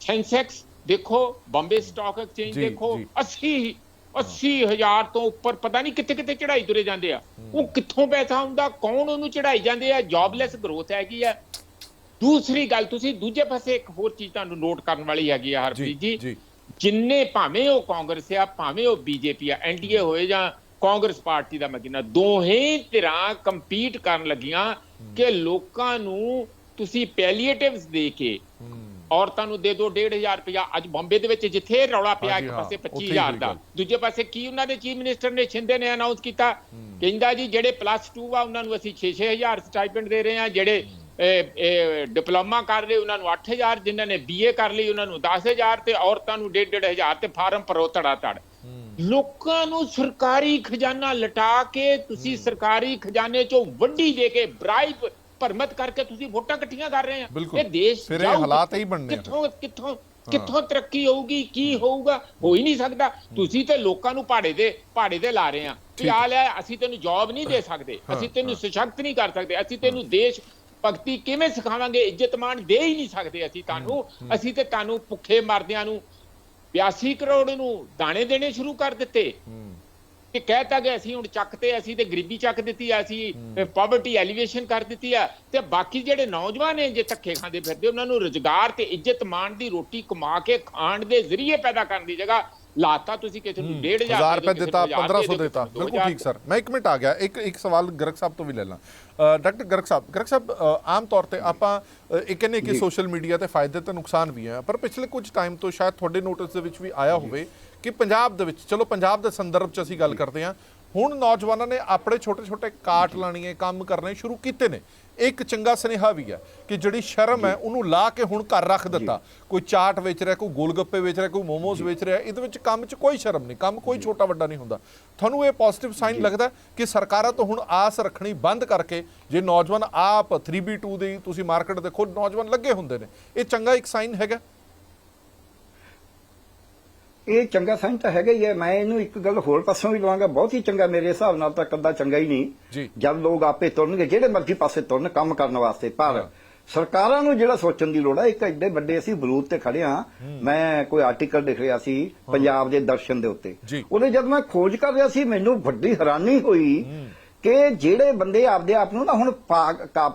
ਸੈਂਸੈਕਸ ਦੇਖੋ ਬੰਬੇ ਸਟਾਕ ਐਕਸਚੇਂਜ ਦੇਖੋ ਜੀ। 80 80 ਹਜ਼ਾਰ ਤੋਂ ਉੱਪਰ ਪਤਾ ਨਹੀਂ ਕਿੱਥੇ ਕਿੱਥੇ ਚੜਾਈ ਤੁਰੇ ਜਾਂਦੇ ਆ। ਉਹ ਕਿੱਥੋਂ ਪੈਸਾ ਹੁੰਦਾ ਕੌਣ ਉਹਨੂੰ ਚੜਾਈ ਜਾਂਦੇ ਆ? ਜੌਬਲੈਸ ਗਰੋਥ ਹੈਗੀ ਆ। ਦੂਸਰੀ ਗੱਲ ਤੁਸੀਂ ਦੂਜੇ ਪਾਸੇ ਇੱਕ ਹੋਰ ਚੀਜ਼ ਤੁਹਾਨੂੰ ਨੋਟ ਕਰਨ ਵਾਲੀ ਹੈਗੀ ਆ ਹਰਪ੍ਰੀਤ ਜੀ ਜੀ। ਜਿੰਨੇ ਭਾਵੇਂ ਉਹ ਕਾਂਗਰਸ ਆ ਭਾਵੇਂ ਉਹ ਬੀਜੇਪੀ ਆ ਐਨਡੀਏ ਹੋਏ ਜਾਂ ਕਾਂਗਰਸ ਪਾਰਟੀ ਦਾ ਮਗਿਨਾ ਦੋਹੇ ਧਿਰਾਂ ਕੰਪੀਟ ਕਰਨ ਲੱਗੀਆਂ ਕਿ ਲੋਕਾਂ ਨੂੰ ਤੁਸੀਂ ਪੈਲੀਏਟਿਵਸ ਦੇ ਕੇ ਔਰਤਾਂ ਨੂੰ ਦੇ ਦਿਓ 1500 ਰੁਪਇਆ। ਅੱਜ ਬੰਬੇ ਦੇ ਵਿੱਚ ਜਿੱਥੇ ਰੌਲਾ ਪਿਆ ਇੱਕ ਪਾਸੇ ਉੱਥੇ ਹੀ 25000 ਹੋਈ ਦਾ। ਦੂਜੇ ਪਾਸੇ ਕੀ ਉਹਨਾਂ ਦੇ ਚੀਫ ਮਿਨਿਸਟਰ ਨੇ ਛਿੰਦੇ ਨੇ ਅਨਾਉਂਸ ਕੀਤਾ? ਕਹਿੰਦਾ ਜੀ ਜਿਹੜੇ ਪਲੱਸ 2 ਆ ਉਹਨਾਂ ਨੂੰ ਅਸੀਂ 6-6000 ਸਟਾਈਪੈਂਡ ਦੇ ਰਹੇ ਹਾਂ। ਜਿਹੜੇ ਡਿਪਲੋਮਾ ਕਰ ਰਹੇ ਉਹਨਾਂ ਨੂੰ 8000 ਜਿਨ੍ਹਾਂ ਨੇ ਬੀਏ ਕਰ ਲਈ ਉਹਨਾਂ ਨੂੰ 10000 ਤੇ ਔਰਤਾਂ ਨੂੰ 1.5 ਤੇ ਫਾਰਮ ਭਰੋ ਧੜਾ ਧੜ ਲੋਕਾਂ ਨੂੰ ਸਰਕਾਰੀ ਖਜ਼ਾਨਾ ਲਟਾ ਕੇ ਤੁਸੀਂ ਸਰਕਾਰੀ ਖਜ਼ਾਨੇ ਚੋਂ ਵੰਡੀ ਦੇ ਕੇ ਬ੍ਰਾਈਬ ਭਰਮਤ ਕਰਕੇ ਤੁਸੀਂ ਵੋਟਾਂ ਇਕੱਠੀਆਂ ਕਰ ਰਹੇ ਆ। ਇਹ ਦੇਸ਼ ਫਿਰ ਇਹ ਹਾਲਾਤ? ਹੀ ਬਣਨੇ। ਕਿੱਥੋਂ ਕਿੱਥੋਂ ਕਿੱਥੋਂ ਤਰੱਕੀ ਹੋਊਗੀ ਕੀ ਹੋਊਗਾ ਹੋ ਹੀ ਨਹੀਂ ਸਕਦਾ। ਤੁਸੀਂ ਤੇ ਲੋਕਾਂ ਨੂੰ ਪਹਾੜੇ ਦੇ ਪਹਾੜੇ ਦੇ ਲਾ ਰਹੇ ਆ। ਕਿ ਆ ਲੈ ਅਸੀਂ ਤੈਨੂੰ ਜੌਬ ਨਹੀਂ ਦੇ ਸਕਦੇ। ਅਸੀਂ ਤੈਨੂੰ ਸਸ਼ਕਤ ਨਹੀਂ ਕਰ ਸਕਦੇ। ਅਸੀਂ ਤੈਨੂੰ ਦੇਸ਼ ਭਗਤੀ ਕਿਵੇਂ ਸਿਖਾਵਾਂਗੇ? ਇੱਜ਼ਤ ਮਾਣ ਦੇ ਹੀ ਨਹੀਂ ਸਕਦੇ ਅਸੀਂ ਤੁਹਾਨੂੰ। ਅਸੀਂ ਤੇ ਤੁਹਾਨੂੰ ਭੁੱਖੇ ਮਰਦਿਆਂ ਨੂੰ 82 ਕਰੋੜ ਨੂੰ ਦਾਣੇ ਦੇਣੇ ਸ਼ੁਰੂ ਕਰ ਦਿੱਤੇ। ਕਿ ਕਹਿਤਾ ਕਿ ਅਸੀਂ ਹੁਣ ਚੱਕ ਤੇ ਅਸੀਂ ਤੇ ਗਰੀਬੀ ਚੱਕ ਦਿੱਤੀ ਆ ਅਸੀਂ ਪਾਵਰਟੀ ਐਲੀਵੇਸ਼ਨ ਕਰ ਦਿੱਤੀ ਆ। ਤੇ ਬਾਕੀ ਜਿਹੜੇ ਨੌਜਵਾਨ ਨੇ ਜੇ ਧੱਕੇ ਖਾਂਦੇ ਫਿਰਦੇ ਉਹਨਾਂ ਨੂੰ ਰੁਜ਼ਗਾਰ ਤੇ ਇੱਜ਼ਤ ਮਾਣ ਦੀ ਰੋਟੀ ਕਮਾ ਕੇ ਖਾਣ ਦੇ ਜ਼ਰੀਏ ਪੈਦਾ ਕਰਨ ਦੀ ਜਗ੍ਹਾ ਲਾਤਾ ਤੁਸੀਂ ਕਿਸੇ ਨੂੰ 1500 1000 ਰੁਪਏ ਦਿੱਤਾ 1500 ਦਿੱਤਾ। ਬਿਲਕੁਲ ਠੀਕ ਸਰ ਮੈਂ ਇੱਕ ਮਿੰਟ ਆ ਗਿਆ। ਇੱਕ ਇੱਕ ਸਵਾਲ ਗਰਗ ਸਾਹਿਬ ਤੋਂ ਵੀ ਲੈ ਲਾਂ। ਡਾਕਟਰ ਗਰਗ ਸਾਹਿਬ ਗਰਗ ਸਾਹਿਬ ਆਮ ਤੌਰ ਤੇ ਆਪਾਂ ਇਹ ਕਹਿੰਦੇ ਕਿ ਸੋਸ਼ਲ ਮੀਡੀਆ ਤੇ ਫਾਇਦੇ ਤੇ ਨੁਕਸਾਨ ਵੀ ਹੈ ਪਰ ਪਿਛਲੇ ਕੁਝ ਟਾਈਮ ਤੋਂ ਸ਼ਾਇਦ ਤੁਹਾਡੇ ਨੋਟਿਸ ਦੇ ਵਿੱਚ ਵੀ ਆਇਆ ਹੋਵੇ ਕਿ ਪੰਜਾਬ ਦੇ ਵਿੱਚ ਚਲੋ ਪੰਜਾਬ ਦੇ ਸੰਦਰਭ 'ਚ ਅਸੀਂ ਗੱਲ ਕਰਦੇ ਹਾਂ। ਹੁਣ ਨੌਜਵਾਨਾਂ ਨੇ ਆਪਣੇ ਛੋਟੇ-ਛੋਟੇ ਕਾਟ ਲਾਣੀਏ ਕੰਮ ਕਰਨੇ ਸ਼ੁਰੂ ਕੀਤੇ ਨੇ। ਇੱਕ ਚੰਗਾ ਸੁਨੇਹਾ ਵੀ ਹੈ ਕਿ ਜਿਹੜੀ ਸ਼ਰਮ ਹੈ ਉਹਨੂੰ ਲਾ ਕੇ ਹੁਣ ਘਰ ਰੱਖ ਦਿੱਤਾ। ਕੋਈ ਚਾਟ ਵੇਚ ਰਿਹਾ ਕੋਈ ਗੋਲਗੱਪੇ ਵੇਚ ਰਿਹਾ ਕੋਈ ਮੋਮੋਸ ਵੇਚ ਰਿਹਾ ਇਹਦੇ ਵਿੱਚ ਕੰਮ 'ਚ ਕੋਈ ਸ਼ਰਮ ਨਹੀਂ ਕੰਮ ਕੋਈ ਛੋਟਾ ਵੱਡਾ ਨਹੀਂ ਹੁੰਦਾ। ਤੁਹਾਨੂੰ ਇਹ ਪੋਜ਼ਿਟਿਵ ਸਾਈਨ ਲੱਗਦਾ ਕਿ ਸਰਕਾਰਾਂ ਤੋਂ ਹੁਣ ਆਸ ਰੱਖਣੀ ਬੰਦ ਕਰਕੇ ਜੇ ਨੌਜਵਾਨ ਆਪ 3B2 ਦੀ ਤੁਸੀਂ ਮਾਰਕੀਟ ਦੇਖੋ ਨੌਜਵਾਨ ਲੱਗੇ ਹੁੰਦੇ ਨੇ। ਇਹ ਚੰਗਾ ਇੱਕ ਸਾਈਨ ਹੈਗਾ। ਇਹ ਚੰਗਾ ਸਾਈਨ ਤਾਂ ਹੈਗਾ ਹੀ ਹੈ। ਮੈਂ ਇਹਨੂੰ ਇੱਕ ਗੱਲ ਹੋਰ ਪਾਸੋਂ ਵੀ ਲਵਾਂਗਾ। ਬਹੁਤ ਹੀ ਚੰਗਾ ਮੇਰੇ ਹਿਸਾਬ ਨਾਲ ਤਾਂ ਕਦਾ ਚੰਗਾ ਹੀ ਨਹੀਂ। ਜਦ ਲੋਕ ਆਪੇ ਤੁਰਨਗੇ ਜਿਹੜੇ ਮਰਜ਼ੀ ਪਾਸੇ ਤੁਰਨ ਕੰਮ ਕਰਨ ਵਾਸਤੇ। ਪਰ ਸਰਕਾਰਾਂ ਨੂੰ ਜਿਹੜਾ ਸੋਚਣ ਦੀ ਲੋੜ ਹੈ ਇੱਕ ਐਡੇ ਵੱਡੇ ਅਸੀਂ ਬਰੂਦ ਤੇ ਖੜੇ ਆ ਮੈਂ ਕੋਈ ਆਰਟੀਕਲ ਦੇਖ ਰਿਹਾ ਸੀ ਪੰਜਾਬ ਦੇ ਦਰਸ਼ਨ ਦੇ ਉੱਤੇ। ਉਹਦੇ ਜਦ ਮੈਂ ਖੋਜ ਕਰ ਰਿਹਾ ਸੀ ਮੈਨੂੰ ਵੱਡੀ ਹੈਰਾਨੀ ਹੋਈ ਕਿ ਜਿਹੜੇ ਬੰਦੇ ਆਪਦੇ ਆਪ ਨੂੰ ਨਾ ਹੁਣ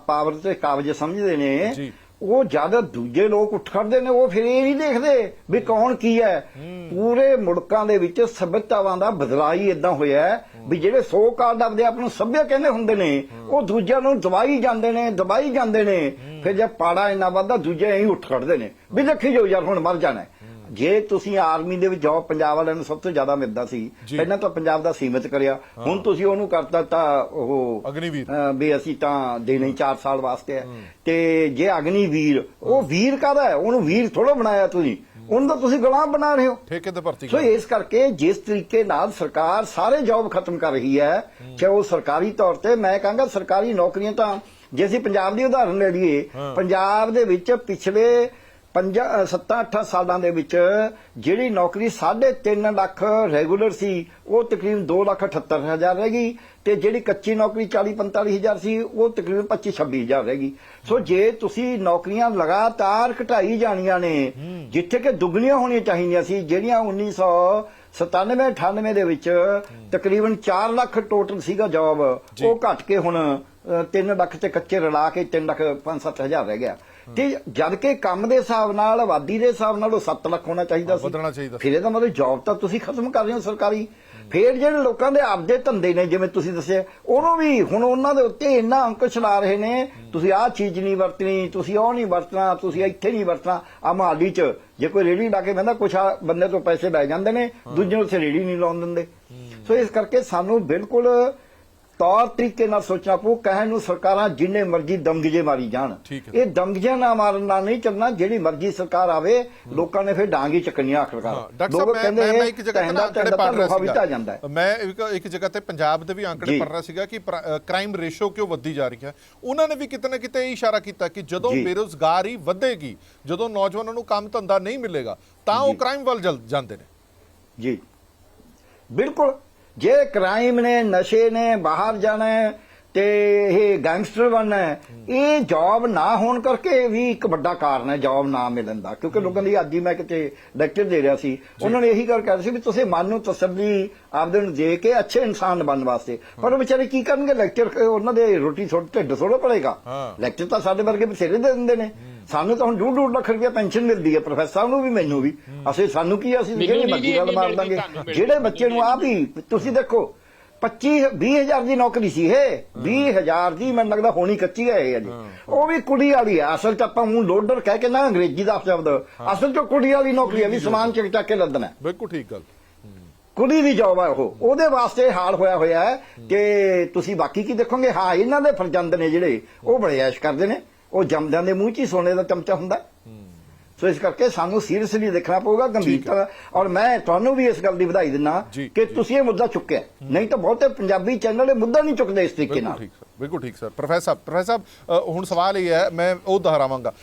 ਪਾਵਰ ਤੇ ਕਾਬਜ ਸਮਝਦੇ ਨੇ। ਉਹ ਜਦ ਦੂਜੇ ਲੋਕ ਉੱਠ ਖੜਦੇ ਨੇ ਉਹ ਫਿਰ ਇਹ ਨਹੀਂ ਦੇਖਦੇ ਵੀ ਕੌਣ ਕੀ ਹੈ। ਪੂਰੇ ਮੁਲਕਾਂ ਦੇ ਵਿੱਚ ਸਭਿਅਤਾਵਾਂ ਦਾ ਬਦਲਾਅ ਹੀ ਇਦਾਂ ਹੋਇਆ ਹੈ ਵੀ ਜਿਹੜੇ ਸੋ ਕਾਲ ਆਪਦੇ ਆਪ ਨੂੰ ਸਭਿਆ ਕਹਿੰਦੇ ਹੁੰਦੇ ਨੇ ਉਹ ਦੂਜਿਆਂ ਨੂੰ ਦਬਾਈ ਜਾਂਦੇ ਨੇ ਦਬਾਈ ਜਾਂਦੇ ਨੇ। ਫਿਰ ਜੇ ਪਾੜਾ ਇੰਨਾ ਵੱਧਦਾ ਦੂਜੇ ਐਂ ਉੱਠ ਖੜਦੇ ਨੇ। ਵੀ ਦੇਖੀ ਜਾਓ ਯਾਰ ਹੁਣ ਮਰ ਜਾਣਾ। ਜੇ ਤੁਸੀਂ ਆਰਮੀ ਦੇ ਵਿੱਚ ਜਾਓ ਪੰਜਾਬ ਵਾਲਿਆਂ ਨੂੰ ਸਭ ਤੋਂ ਜ਼ਿਆਦਾ ਮਿਲਦਾ ਸੀ। ਪਹਿਲਾਂ ਤਾਂ ਪੰਜਾਬ ਦਾ ਸੀਮਿਤ ਕਰਿਆ। ਹੁਣ ਤੁਸੀਂ ਉਹਨੂੰ ਕਰਤਾ ਤਾਂ ਉਹ ਅਗਨੀਵੀਰ। ਵੀ ਅਸੀਂ ਤਾਂ ਦੇਣੇ ਹੀ 4 ਸਾਲ ਵਾਸਤੇ ਹੈ। ਤੇ ਜੇ ਅਗਨੀ ਵੀਰ ਉਹ ਵੀਰ ਕਾਹਦਾ ਹੈ? ਉਹਨੂੰ ਵੀਰ ਥੋੜਾ ਬਣਾਇਆ ਤੁਸੀਂ। ਉਹਨੂੰ ਤਾਂ ਤੁਸੀਂ ਗੁਲਾਮ ਬਣਾ ਰਹੇ ਹੋ। ਠੇਕੇ ਤੇ ਭਰਤੀ ਸੋ ਇਸ ਕਰਕੇ ਜਿਸ ਤਰੀਕੇ ਨਾਲ ਸਰਕਾਰ ਸਾਰੇ ਜੌਬ ਖਤਮ ਕਰ ਰਹੀ ਹੈ ਚਾਹੇ ਉਹ ਸਰਕਾਰੀ ਤੌਰ ਤੇ ਮੈਂ ਕਹਾਂਗਾ ਸਰਕਾਰੀ ਨੌਕਰੀਆਂ ਤਾਂ ਜੇ ਅਸੀਂ ਪੰਜਾਬ ਦੀ ਉਦਾਹਰਨ ਲੈ ਲਈਏ ਪੰਜਾਬ ਦੇ ਵਿੱਚ ਪਿਛਲੇ 7-8 ਸਾਲਾਂ ਦੇ ਵਿੱਚ ਜਿਹੜੀ ਨੌਕਰੀ 3.5 ਲੱਖ ਰੈਗੂਲਰ ਸੀ ਉਹ ਤਕਰੀਬਨ 2 ਲੱਖ 78 ਹਜ਼ਾਰ ਰਹਿ ਗਈ ਤੇ ਜਿਹੜੀ ਕੱਚੀ ਨੌਕਰੀ 40-45 ਹਜ਼ਾਰ ਸੀ ਉਹ ਤਕਰੀਬਨ 25-26 ਹਜ਼ਾਰ ਰਹਿ ਗਈ। ਸੋ ਜੇ ਤੁਸੀਂ ਨੌਕਰੀਆਂ ਲਗਾਤਾਰ ਘਟਾਈ ਜਾਣੀਆਂ ਨੇ ਜਿੱਥੇ ਕਿ ਦੁੱਗਣੀਆਂ ਹੋਣੀਆਂ ਚਾਹੀਦੀਆਂ ਸੀ ਜਿਹੜੀਆਂ 1997 98 ਦੇ ਵਿੱਚ ਤਕਰੀਬਨ 4 ਲੱਖ ਟੋਟਲ ਸੀਗਾ ਜੌਬ ਉਹ ਘਟ ਕੇ ਹੁਣ 3 ਲੱਖ ਤੇ ਕੱਚੇ ਰਲਾ ਕੇ 3 ਲੱਖ 5-7 ਹਜ਼ਾਰ ਰਹਿ ਗਿਆ। ਤੇ ਜਦ ਕਿ ਕੰਮ ਦੇ ਹਿਸਾਬ ਨਾਲ ਆਬਾਦੀ ਦੇ ਹਿਸਾਬ ਨਾਲ ਉਹ 7 ਲੱਖ ਹੋਣਾ ਚਾਹੀਦਾ ਸੀ। ਵਧਣਾ ਚਾਹੀਦਾ ਸੀ। ਫਿਰ ਇਹਦਾ ਮਤਲਬ ਜੌਬ ਤਾਂ ਤੁਸੀਂ ਖਤਮ ਕਰ ਰਹੇ ਹੋ ਸਰਕਾਰੀ। ਫਿਰ ਜਿਹੜੇ ਲੋਕਾਂ ਦੇ ਆਪਦੇ ਧੰਦੇ ਨੇ ਜਿਵੇਂ ਤੁਸੀਂ ਦੱਸਿਆ ਉਹਨੂੰ ਵੀ ਹੁਣ ਉਹਨਾਂ ਦੇ ਉੱਤੇ ਇੰਨਾ ਅੰਕੁਸ਼ ਲਾ ਰਹੇ ਨੇ ਤੁਸੀਂ ਆਹ ਚੀਜ਼ ਨਹੀਂ ਵਰਤਣੀ ਤੁਸੀਂ ਉਹ ਨਹੀਂ ਵਰਤਣਾ ਤੁਸੀਂ ਇੱਥੇ ਨਹੀਂ ਵਰਤਣਾ। ਆ ਮਹਾਲੀ 'ਚ ਜੇ ਕੋਈ ਰੇੜੀ ਲਾ ਕੇ ਬੰਦਾ ਕੁਛ ਆ ਬੰਦੇ ਤੋਂ ਪੈਸੇ ਲੈ ਜਾਂਦੇ ਨੇ ਦੂਜੇ ਨੂੰ ਉੱਥੇ ਰੇੜੀ ਨਹੀਂ ਲਾਉਣ ਦਿੰਦੇ। ਸੋ ਇਸ ਕਰਕੇ ਸਾਨੂੰ ਬਿਲਕੁਲ ਤੌਰ ਤਰੀਕੇ ਨਾਲ ਸੋਚਣਾ ਪਊ ਕਹਿਣ ਨੂੰ ਸਰਕਾਰਾਂ ਜਿੰਨੇ ਮਰਜ਼ੀ ਦਮਗਜੇ ਮਾਰੀ ਜਾਣ। ਇਹ ਦਮਗਜੇ ਨਾ ਮਾਰਨ ਨਾਲ ਨਹੀਂ ਚੱਲਣਾ ਜਿਹੜੀ ਮਰਜ਼ੀ ਸਰਕਾਰ ਆਵੇ ਲੋਕਾਂ ਨੇ ਫਿਰ ਡਾਂਗੀ ਚੱਕਣੀਆਂ ਆਖਰਕਾਰ ਡਾਕਟਰ ਸਾਹਿਬ ਮੈਂ ਇੱਕ ਜਗ੍ਹਾ ਤੇ ਰਿਹਾ ਮੈਂ ਇੱਕ ਜਗ੍ਹਾ ਤੇ ਪੰਜਾਬ ਦੇ ਵੀ ਅੰਕੜੇ ਜੀ। ਪੜ੍ਹ ਰਿਹਾ ਸੀਗਾ ਕਿ ਕ੍ਰਾਈਮ ਰੇਸ਼ੋ ਕਿਉਂ ਵੱਧਦੀ ਜਾ ਰਹੀ ਹੈ ਉਹਨਾਂ ਨੇ ਵੀ ਕਿਤੇ ਨਾ ਕਿਤੇ ਇਹ ਇਸ਼ਾਰਾ ਕੀਤਾ ਕਿ ਜਦੋਂ। ਬੇਰੋਜ਼ਗਾਰੀ ਵਧੇਗੀ ਜਦੋਂ ਨੌਜਵਾਨਾਂ ਨੂੰ ਕੰਮ ਧੰਦਾ ਨਹੀਂ ਮਿਲੇਗਾ ਤਾਂ ਉਹ। ਕ੍ਰਾਈਮ ਵੱਲ ਜਾਂਦੇ ਨੇ ਜੀ ਬਿਲਕੁਲ ਜੇ ਕ੍ਰਾਈਮ ਨੇ ਨਸ਼ੇ ਨੇ ਬਾਹਰ ਜਾਣਾ ਤੇ ਇਹ ਗੈਂਗਸਟਰ ਬਣਨਾ ਹੈ, ਇਹ ਜੌਬ ਨਾ ਹੋਣ ਕਰਕੇ ਵੀ ਇੱਕ ਵੱਡਾ ਕਾਰਨ ਹੈ ਜੌਬ ਨਾ ਮਿਲਣ ਦਾ। ਕਿਉਂਕਿ ਲੋਕਾਂ ਦੀ ਅੱਜ ਹੀ ਮੈਂ ਕਿਤੇ ਲੈਕਚਰ ਦੇ ਰਿਹਾ ਸੀ। ਉਹਨਾਂ ਨੇ ਇਹੀ ਗੱਲ ਕਰ ਸੀ ਵੀ ਤੁਸੀਂ ਮਨ ਨੂੰ ਤਸੱਲੀ ਆਪਦੇ ਨੂੰ ਦੇ ਕੇ ਅੱਛੇ ਇਨਸਾਨ ਬਣਨ ਵਾਸਤੇ। ਪਰ ਉਹ ਵਿਚਾਰੇ ਕੀ ਕਰਨਗੇ? ਲੈਕਚਰ ਉਹਨਾਂ ਦੇ ਰੋਟੀ ਥੋੜਾ ਢਿੱਡ ਥੋੜਾ ਪੜੇਗਾ। ਹਾਂ। ਲੈਕਚਰ ਤਾਂ ਸਾਡੇ ਵਰਗੇ ਬਥੇਰੇ ਦੇ ਦਿੰਦੇ ਨੇ। ਸਾਨੂੰ ਤਾਂ ਹੁਣ ਡੂਢ ਡੂਢ ਲੱਖ ਰੁਪਇਆ ਪੈਨਸ਼ਨ ਮਿਲਦੀ ਹੈ। ਪ੍ਰੋਫੈਸਰ ਸਾਹਿਬ ਨੂੰ ਵੀ ਮੈਨੂੰ ਵੀ। ਅਸੀਂ ਸਾਨੂੰ ਕੀ ਅਸੀਂ ਜਿਹੜੇ ਗੱਲ ਇੰਨੀ ਮਾਰ ਦਾਂਗੇ। ਜਿਹੜੇ ਬੱਚੇ ਨੂੰ ਆ ਵੀ ਤੁਸੀਂ ਦੇਖੋ 25 20000 ਦੀ ਨੌਕਰੀ ਸੀ ਇਹ। 20000 ਦੀ ਮੈਨੂੰ ਲੱਗਦਾ ਹੋਣੀ ਕੱਚੀ ਹੈ ਇਹ ਅਜੇ ਉਹ ਵੀ ਕੁੜੀ ਵਾਲੀ ਹੈ ਅਸਲ ਚ ਆਪਾਂ ਹੁਣ ਲੋਡਰ ਕਹਿ ਕੇ ਨਾ ਅੰਗਰੇਜ਼ੀ ਦਾ ਸ਼ਬਦ। ਅਸਲ ਚ ਕੁੜੀ ਵਾਲੀ ਨੌਕਰੀ ਹੈ ਵੀ ਸਮਾਨ ਚੱਕ ਚੱਕ ਕੇ ਲੱਦਣਾ। ਬਿਲਕੁਲ ਠੀਕ ਗੱਲ। ਕੁੜੀ ਦੀ ਜੌਬ ਹੈ ਉਹ। ਉਹਦੇ ਵਾਸਤੇ ਹਾਲ ਹੋਇਆ ਹੋਇਆ ਹੈ ਕਿ ਤੁਸੀਂ ਬਾਕੀ ਕੀ ਦੇਖੋਗੇ? ਹਾਂ ਇਹਨਾਂ ਦੇ ਫਰਜ਼ੰਦ ਨੇ ਜਿਹੜੇ। ਉਹ ਬੜੇ ਐਸ਼ ਕਰਦੇ ਨੇ। ਉਹ ਜੰਮਦਿਆਂ ਦੇ ਮੂੰਹ 'ਚ ਹੀ ਸੋਨੇ ਦਾ ਚਮਚਾ ਹੁੰਦਾ। ਸੋ ਇਸ ਕਰਕੇ ਸਾਨੂੰ ਸੀਰੀਅਸਲੀ ਦੇਖਣਾ ਪਊਗਾ ਗੰਭੀਰਤਾ। ਔਰ ਮੈਂ ਤੁਹਾਨੂੰ ਵੀ ਇਸ ਗੱਲ ਦੀ ਵਧਾਈ ਦਿੰਦਾ ਜੀ, ਕਿ। ਤੁਸੀਂ ਇਹ ਮੁੱਦਾ ਚੁੱਕਿਆ। ਨਹੀਂ ਤਾਂ ਬਹੁਤੇ ਪੰਜਾਬੀ ਚੈਨਲ ਇਹ ਮੁੱਦਾ ਨਹੀਂ ਚੁੱਕਦੇ ਇਸ ਤਰੀਕੇ ਨਾਲ। ਬਿਲਕੁਲ ਠੀਕ ਸਰ। ਪ੍ਰੋਫੈਸਰ ਸਾਹਿਬ ਪ੍ਰੋਫੈਸਰ ਸਾਹਿਬ ਹੁਣ ਸਵਾਲ ਇਹ ਹੈ ਮੈਂ ਉਹ ਦੁਹਰਾਵਾਂਗਾ।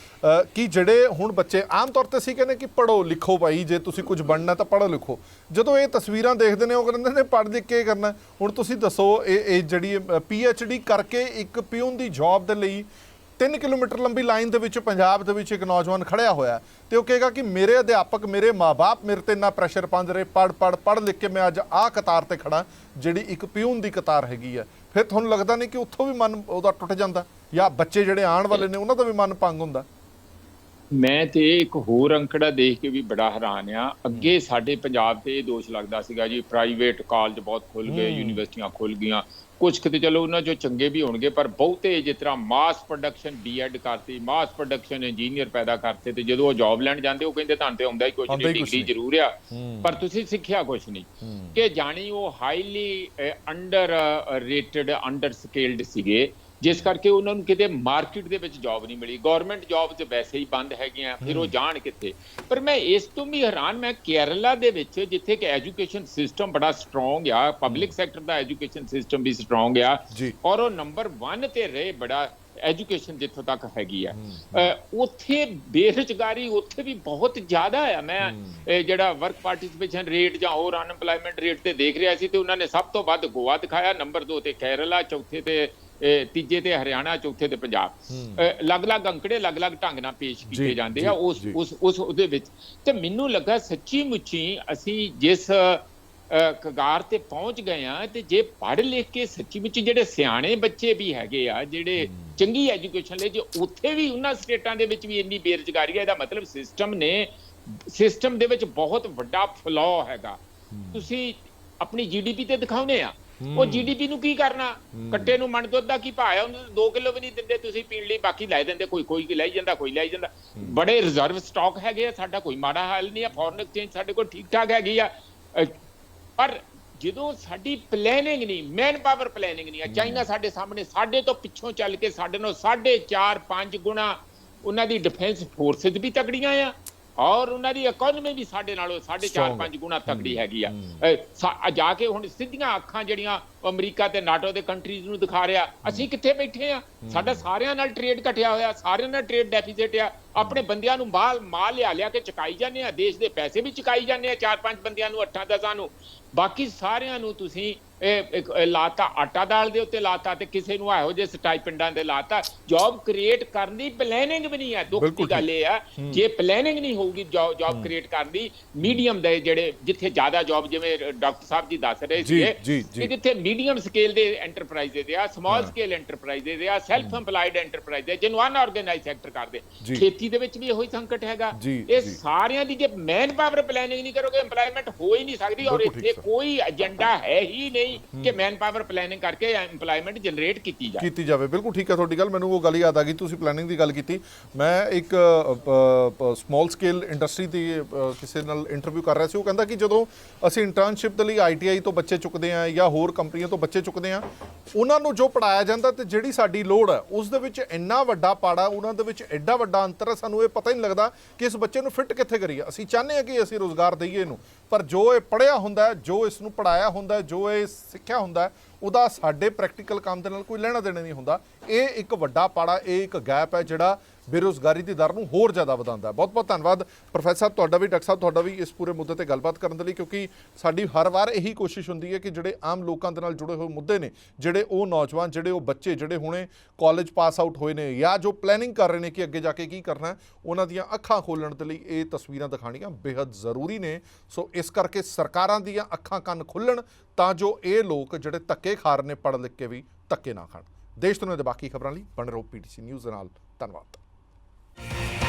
ਕਿ ਜਿਹੜੇ ਹੁਣ ਬੱਚੇ ਆਮ ਤੌਰ ਤੇ ਅਸੀਂ ਕਹਿੰਦੇ ਕਿ ਪੜੋ ਲਿਖੋ ਭਾਈ ਜੇ ਤੁਸੀਂ ਕੁਝ ਬਣਨਾ ਤਾਂ ਪੜੋ ਲਿਖੋ। ਜਦੋਂ ਇਹ ਤਸਵੀਰਾਂ ਦੇਖਦੇ ਨੇ ਉਹ ਕਹਿੰਦੇ ਨੇ ਪੜ੍ਹ ਲਿਖ ਕੇ ਕਰਨਾ। ਹੁਣ ਤੁਸੀਂ ਦੱਸੋ ਇਹ ਇਹ ਜਿਹੜੀ ਪੀ ਐਚ ਡੀ ਕਰਕੇ ਇੱਕ ਪਿਊਨ ਦੀ ਜੌਬ ਦੇ ਲਈ 3 ਕਿਲੋਮੀਟਰ ਲੰਬੀ ਲਾਈਨ ਦੇ ਵਿੱਚ ਪੰਜਾਬ ਦੇ ਵਿੱਚ ਇੱਕ ਨੌਜਵਾਨ ਖੜਿਆ ਹੋਇਆ ਤੇ ਉਹ ਕਹੇਗਾ ਕਿ ਮੇਰੇ ਅਧਿਆਪਕ ਮੇਰੇ ਮਾਪੇ ਮੇਰੇ ਤੇ ਇੰਨਾ ਪ੍ਰੈਸ਼ਰ ਪਾਉਂਦੇ ਰਹੇ ਪੜ ਪੜ ਪੜ ਲਿਖ ਕੇ ਮੈਂ ਅੱਜ ਆਹ ਕਤਾਰ ਤੇ ਖੜਾ ਜਿਹੜੀ ਇੱਕ ਪਿਊਨ ਦੀ ਕਤਾਰ ਹੈਗੀ ਹੈ। ਫਿਰ ਤੁਹਾਨੂੰ ਲੱਗਦਾ ਨਹੀਂ ਕਿ ਉੱਥੋਂ ਵੀ ਮਨ ਉਹਦਾ ਟੁੱਟ ਜਾਂਦਾ? ਜਾਂ ਬੱਚੇ ਜਿਹੜੇ ਆਉਣ ਵਾਲੇ ਨੇ ਉਹਨਾਂ ਦਾ ਵੀ ਮਨ ਭੰਗ ਹੁੰਦਾ? ਮੈਂ ਤੇ ਇੱਕ ਹੋਰ ਅੰਕੜਾ ਦੇਖ ਕੇ ਵੀ ਬੜਾ ਹੈਰਾਨ ਆ ਅੱਗੇ ਸਾਡੇ ਪੰਜਾਬ ਤੇ ਇਹ ਦੋਸ਼ ਲੱਗਦਾ ਸੀਗਾ ਜੀ ਪ੍ਰਾਈਵੇਟ ਕਾਲਜ ਬਹੁਤ ਖੁੱਲ ਗਏ ਯੂਨੀਵਰਸਿਟੀਆਂ ਖੁੱਲ ਗਈਆਂ। ਕੁਝ ਕਿਤੇ ਚਲੋ ਉਹਨਾਂ ਚੋਂ ਚੰਗੇ ਵੀ ਹੋਣਗੇ ਪਰ ਬਹੁਤੇ ਜਿਸ ਤਰ੍ਹਾਂ ਮਾਸ ਪ੍ਰੋਡਕਸ਼ਨ ਬੀਐਡ ਕਰਤੀ ਮਾਸ ਪ੍ਰੋਡਕਸ਼ਨ ਇੰਜੀਨੀਅਰ ਪੈਦਾ ਕਰਤੇ ਤੇ ਜਦੋਂ ਉਹ ਜੌਬ ਲੈਣ ਜਾਂਦੇ ਉਹ ਕਹਿੰਦੇ ਤੁਹਾਨੂੰ ਤੇ ਆਉਂਦਾ ਹੀ ਕੁਝ ਨਹੀਂ ਡਿਗਰੀ। ਜ਼ਰੂਰ ਆ। ਪਰ ਤੁਸੀਂ ਸਿੱਖਿਆ ਕੁਝ ਨਹੀਂ। ਕਿ ਜਾਣੀ ਉਹ highly underrated under scaled ਸੀਗੇ ਜਿਸ ਕਰਕੇ ਉਹਨਾਂ ਨੂੰ ਕਿਤੇ ਮਾਰਕੀਟ ਦੇ ਵਿੱਚ ਜੌਬ ਨਹੀਂ ਮਿਲੀ। ਗਵਰਨਮੈਂਟ ਜੌਬ ਤੇ ਵੈਸੇ ਹੀ ਬੰਦ ਹੈਗੀਆਂ ਫਿਰ ਉਹ ਜਾਣ ਕਿੱਥੇ? ਪਰ ਮੈਂ ਇਸ ਤੋਂ ਵੀ ਹੈਰਾਨ ਮੈਂ ਕੇਰਲਾ ਦੇ ਵਿੱਚ ਜਿੱਥੇ ਕਿ ਐਜੂਕੇਸ਼ਨ ਸਿਸਟਮ ਬੜਾ ਸਟਰੋਂਗ ਆ ਪਬਲਿਕ ਸੈਕਟਰ ਦਾ ਐਜੂਕੇਸ਼ਨ ਸਿਸਟਮ ਵੀ ਸਟਰੋਂਗ ਆ। ਔਰ ਉਹ ਨੰਬਰ 1 ਤੇ ਰਹੇ ਬੜਾ ਐਜੂਕੇਸ਼ਨ ਜਿੱਥੋਂ ਤੱਕ ਹੈਗੀ ਆ। ਉੱਥੇ ਬੇਰੁਜ਼ਗਾਰੀ ਉੱਥੇ ਵੀ ਬਹੁਤ ਜ਼ਿਆਦਾ ਆ। ਮੈਂ ਜਿਹੜਾ ਵਰਕ ਪਾਰਟਿਸਿਪੇਸ਼ਨ ਰੇਟ ਜਾਂ ਹੋਰ ਅਨਪਲਾਈਮੈਂਟ ਰੇਟ ਤੇ ਦੇਖ ਰਿਹਾ ਸੀ ਤੇ ਉਹਨਾਂ ਨੇ ਸਭ ਤੋਂ ਵੱਧ ਗੋਆ ਦਿਖਾਇਆ ਨੰਬਰ 2 ਤੇ ਕੇਰਲਾ ਚੌਥੇ ਤੇ ਤੀਜੇ ਤੇ ਹਰਿਆਣਾ ਚੌਥੇ ਤੇ ਪੰਜਾਬ। ਅਲੱਗ-ਅਲੱਗ ਅੰਕੜੇ ਅਲੱਗ-ਅਲੱਗ ਢੰਗ ਨਾਲ ਪੇਸ਼ ਕੀਤੇ ਜਾਂਦੇ ਆ ਉਸ। ਉਸ ਉਸ ਉਹਦੇ ਵਿੱਚ। ਤੇ ਮੈਨੂੰ ਲੱਗਾ ਸੱਚੀ ਮੁੱਚੀ ਅਸੀਂ ਜਿਸ ਕਗਾਰ ਤੇ ਪਹੁੰਚ ਗਏ ਆ ਤੇ ਜੇ ਪੜ੍ਹ ਲਿਖ ਕੇ ਸੱਚੀ ਮੁੱਚੀ ਜਿਹੜੇ ਸਿਆਣੇ ਬੱਚੇ ਵੀ ਹੈਗੇ ਆ ਜਿਹੜੇ ਚੰਗੀ ਐਜੂਕੇਸ਼ਨ ਲਈ ਜੇ ਉੱਥੇ ਵੀ ਉਹਨਾਂ ਸਟੇਟਾਂ ਦੇ ਵਿੱਚ ਵੀ ਇੰਨੀ ਬੇਰੁਜ਼ਗਾਰੀ ਹੈ ਇਹਦਾ ਮਤਲਬ ਸਿਸਟਮ ਨੇ ਸਿਸਟਮ ਦੇ ਵਿੱਚ ਬਹੁਤ ਵੱਡਾ ਫਲੋ ਹੈਗਾ। ਤੁਸੀਂ ਆਪਣੀ ਜੀਡੀਪੀ ਤੇ ਦਿਖਾਉਨੇ ਆ। ਉਹ ਜੀਡੀਪੀ ਨੂੰ ਕੀ ਕਰਨਾ? ਕੱਟੇ ਨੂੰ ਮਣ ਦੁੱਧ ਦਾ ਕੀ ਭਾਅ ਆ ਉਹਨੂੰ 2 ਕਿਲੋ ਵੀ ਨਹੀਂ ਦਿੰਦੇ ਤੁਸੀਂ ਪੀਣ ਲਈ ਬਾਕੀ ਲੈ ਦਿੰਦੇ ਕੋਈ ਕੋਈ ਲੈ ਜਾਂਦਾ ਕੋਈ ਲੈ ਜਾਂਦਾ। ਬੜੇ ਰਿਜ਼ਰਵ ਸਟਾਕ ਹੈਗੇ ਆ ਸਾਡਾ ਕੋਈ ਮਾੜਾ ਹਾਲ ਨਹੀਂ ਆ ਫੋਰਨ ਐਕਸਚੇਂਜ ਸਾਡੇ ਕੋਲ ਠੀਕ ਠਾਕ ਹੈਗੀ ਆ। ਪਰ ਜਦੋਂ ਸਾਡੀ ਪਲੈਨਿੰਗ ਨਹੀਂ ਮੈਨ ਪਾਵਰ ਪਲੈਨਿੰਗ ਨਹੀਂ ਆ ਚਾਈਨਾ ਸਾਡੇ ਸਾਹਮਣੇ ਸਾਡੇ ਤੋਂ ਪਿੱਛੋਂ ਚੱਲ ਕੇ ਸਾਡੇ ਨਾਲ 4.5 5 ਗੁਣਾ ਉਹਨਾਂ ਦੀ ਡਿਫੈਂਸ ਫੋਰਸਸ ਵੀ ਤਕੜੀਆਂ ਆ। ਔਰ ਉਹਨਾਂ ਦੀ ਇਕਨੋਮੀ ਵੀ ਸਾਡੇ ਨਾਲੋਂ 4.5 Strong 5 ਗੁਣਾ ਤਕੜੀ ਹੈਗੀ ਆ। ਜਾ ਕੇ ਹੁਣ ਸਿੱਧੀਆਂ ਅੱਖਾਂ ਜਿਹੜੀਆਂ ਅਮਰੀਕਾ ਤੇ ਨਾਟੋ ਦੇ ਕੰਟਰੀਜ਼ ਨੂੰ ਦਿਖਾ ਰਿਹਾ। ਅਸੀਂ ਕਿੱਥੇ ਬੈਠੇ ਆ? ਸਾਡਾ ਸਾਰਿਆਂ ਨਾਲ ਟ੍ਰੇਡ ਘਟਿਆ ਹੋਇਆ ਸਾਰਿਆਂ ਨਾਲ ਟ੍ਰੇਡ ਡੈਫੀਸਿਟ ਆ। ਆਪਣੇ ਬੰਦਿਆਂ ਨੂੰ ਮਾਲ ਮਾਲ ਲਿਆ ਲਿਆ ਕੇ ਚੁਕਾਈ ਜਾਂਦੇ ਆ। ਦੇਸ਼ ਦੇ ਪੈਸੇ ਵੀ ਚੁਕਾਈ ਜਾਂਦੇ ਆ ਚਾਰ ਪੰਜ ਬੰਦਿਆਂ ਨੂੰ ਅੱਠਾਂ ਦਸਾਂ ਨੂੰ। ਬਾਕੀ ਸਾਰਿਆਂ ਨੂੰ ਤੁਸੀਂ ਇਹ ਲਾਤਾ ਆਟਾ ਦਾਲ ਦੇ ਉੱਤੇ ਲਾਤਾ ਤੇ ਕਿਸੇ ਨੂੰ ਇਹੋ ਜਿਹੇ ਸਟਾਈਪੈਂਡਾਂ ਦੇ ਲਾਤਾ। ਜੌਬ ਕ੍ਰੀਏਟ ਕਰਨ ਦੀ ਪਲੈਨਿੰਗ ਵੀ ਨਹੀਂ ਹੈ। ਦੁੱਖ ਦੀ ਗੱਲ ਇਹ ਆ ਜੇ ਪਲੈਨਿੰਗ ਨਹੀਂ ਹੋਊਗੀ ਜੌਬ ਕ੍ਰੀਏਟ ਕਰਨ ਦੀ ਮੀਡੀਅਮ ਦੇ ਜਿਹੜੇ ਜਿੱਥੇ ਜ਼ਿਆਦਾ ਜੌਬ ਜਿਵੇਂ ਡਾਕਟਰ ਸਾਹਿਬ ਜੀ ਦੱਸ ਰਹੇ ਜੀ, ਜੀ, ਜੀ। ਕਿ ਜਿੱਥੇ ਮੀਡੀਅਮ ਸਕੇਲ ਦੇ ਐਂਟਰਪ੍ਰਾਈਜ਼ੇ ਦੇ ਆ ਸਮਾਲ ਸਕੇਲ ਐਂਟਰਪ੍ਰਾਈਜ਼ੇ ਦੇ ਆ ਸੈਲਫ ਏਮਪਲਾਈਡ ਐਂਟਰਪ੍ਰਾਈਜ਼ੇ ਜਿਹਨੂੰ ਅਨਆਰਗੇਨਾਈਜ਼ ਸੈਕਟਰ ਕਰਦੇ ਜੀ। ਖੇਤੀ ਦੇ ਵਿੱਚ ਵੀ ਇਹੋ ਹੀ ਸੰਕਟ ਹੈਗਾ। ਜੀ, ਇਹ ਜੀ। ਸਾਰਿਆਂ ਦੀ ਜੇ ਮੈਨ ਪਾਵਰ ਪਲੈਨਿੰਗ ਨਹੀਂ ਕਰੋਗੇ ਏਮਪਲੋਇਮੈਂਟ ਹੋ ਹੀ ਨਹੀਂ ਸਕਦੀ ਔਰ ਇੱਥੇ। ਕੋਈ ਏਜੰਡਾ ਹੈ ਹੀ ਨਹੀਂ। ਕਿ ਮੈਨ ਪਾਵਰ ਪਲੈਨਿੰਗ ਕਰਕੇ ਏਮਪਲੋਇਮੈਂਟ ਜਨਰੇਟ ਕੀਤੀ ਜਾਏ ਕੀਤੀ ਜਾਵੇ। ਬਿਲਕੁਲ ਠੀਕ ਹੈ ਤੁਹਾਡੀ ਗੱਲ ਮੈਨੂੰ ਉਹ ਗੱਲ ਯਾਦ ਆ ਗਈ ਤੁਸੀਂ ਪਲੈਨਿੰਗ ਦੀ ਗੱਲ ਕੀਤੀ। ਮੈਂ ਇੱਕ ਸਮਾਲ ਸਕੇਲ ਇੰਡਸਟਰੀ ਦੀ ਕਿਸੇ ਨਾਲ ਇੰਟਰਵਿਊ ਕਰ ਰਿਹਾ ਸੀ। ਉਹ ਕਹਿੰਦਾ ਕਿ ਜਦੋਂ ਅਸੀਂ ਇੰਟਰਨਸ਼ਿਪ ਦੇ ਲਈ ਆਈਟੀਆਈ ਤੋਂ ਬੱਚੇ ਚੁੱਕਦੇ ਆ ਜਾਂ ਹੋਰ ਕੰਪਨੀਆਂ ਤੋਂ ਬੱਚੇ ਚੁੱਕਦੇ ਆ ਉਹਨਾਂ ਨੂੰ ਜੋ ਪੜਾਇਆ ਜਾਂਦਾ ਤੇ ਜਿਹੜੀ ਸਾਡੀ ਲੋੜ ਹੈ ਉਸ ਦੇ ਵਿੱਚ ਇੰਨਾ ਵੱਡਾ ਪਾੜਾ ਉਹਨਾਂ ਦੇ ਵਿੱਚ ਐਡਾ ਵੱਡਾ ਅੰਤਰ ਹੈ ਸਾਨੂੰ ਇਹ ਪਤਾ ਹੀ ਨਹੀਂ ਲੱਗਦਾ ਕਿ ਇਸ ਬੱਚੇ ਨੂੰ ਫਿੱਟ ਕਿੱਥੇ ਕਰੀਏ। ਅਸੀਂ ਚਾਹੁੰਦੇ ਆ ਕਿ ਅਸੀਂ ਰੋਜ਼ਗਾਰ ਦਈਏ ਇਹਨੂੰ। ਪਰ ਜੋ ਇਹ ਪੜਿਆ ਹੁੰਦਾ ਜੋ ਇਸ ਨੂੰ ਪੜਾਇਆ ਹੁੰਦਾ ਜੋ ਇਹ ਸਿੱਖਿਆ ਹੁੰਦਾ ਉਹਦਾ ਸਾਡੇ ਪ੍ਰੈਕਟੀਕਲ ਕੰਮ ਦੇ ਨਾਲ ਕੋਈ ਲੈਣਾ ਦੇਣਾ ਨਹੀਂ ਹੁੰਦਾ। ਇਹ ਇੱਕ ਵੱਡਾ ਪਾੜਾ, ਇਹ ਇੱਕ ਗੈਪ ਹੈ ਜਿਹੜਾ ਬੇਰੋਜ਼ਗਾਰੀ ਦੀ ਦਰ ਨੂੰ ਹੋਰ ਜ਼ਿਆਦਾ ਵਧਾਉਂਦਾ ਹੈ। ਬਹੁਤ ਬਹੁਤ ਧੰਨਵਾਦ। ਪ੍ਰੋਫੈਸਰ ਸਾਹਿਬ, ਤੁਹਾਡਾ ਵੀ, ਡਾਕਟਰ ਸਾਹਿਬ, ਤੁਹਾਡਾ ਵੀ ਇਸ ਪੂਰੇ ਮੁੱਦੇ ਤੇ ਗੱਲਬਾਤ ਕਰਨ ਦੇ ਲਈ, ਕਿਉਂਕਿ ਸਾਡੀ ਹਰ ਵਾਰ ਇਹੀ ਕੋਸ਼ਿਸ਼ ਹੁੰਦੀ ਹੈ ਕਿ ਜਿਹੜੇ ਆਮ ਲੋਕਾਂ ਦੇ ਨਾਲ ਜੁੜੇ ਹੋਏ ਮੁੱਦੇ ਨੇ, ਜਿਹੜੇ ਉਹ ਨੌਜਵਾਨ, ਜਿਹੜੇ ਉਹ ਬੱਚੇ, ਜਿਹੜੇ ਹੁਣੇ ਕਾਲਜ ਪਾਸ ਆਊਟ ਹੋਏ ਨੇ ਜਾਂ ਜੋ ਪਲੈਨਿੰਗ ਕਰ ਰਹੇ ਨੇ ਕਿ ਅੱਗੇ ਜਾ ਕੇ ਕੀ ਕਰਨਾ ਉਹਨਾਂ ਦੀਆਂ ਅੱਖਾਂ ਖੋਲਣ ਦੇ ਲਈ ਇਹ ਤਸਵੀਰਾਂ ਦਿਖਾਣੀਆਂ ਬੇहद ਜ਼ਰੂਰੀ ਨੇ। ਸੋ ਇਸ ਕਰਕੇ ਸਰਕਾਰਾਂ ਦੀਆਂ ਅੱਖਾਂ ਕੰਨ ਖੁੱਲਣ ਤਾਂ ਜੋ ਇਹ ਲੋਕ ਜਿਹੜੇ ਧੱਕੇ ਖਾਰ ਨੇ ਪੜ੍ਹ ਲਿਖ ਕੇ ਵੀ ਧੱਕੇ ਨਾ ਖਾਣ। ਦੇਸ਼ ਦੁਨੀਆ ਦੇ ਬਾਕੀ ਖਬਰਾਂ ਲਈ ਬਣ ਰਹੋ ਪੀਟੀਸੀ ਨਿਊਜ਼ ਨਾਲ। ਧੰਨਵਾਦ। Yeah.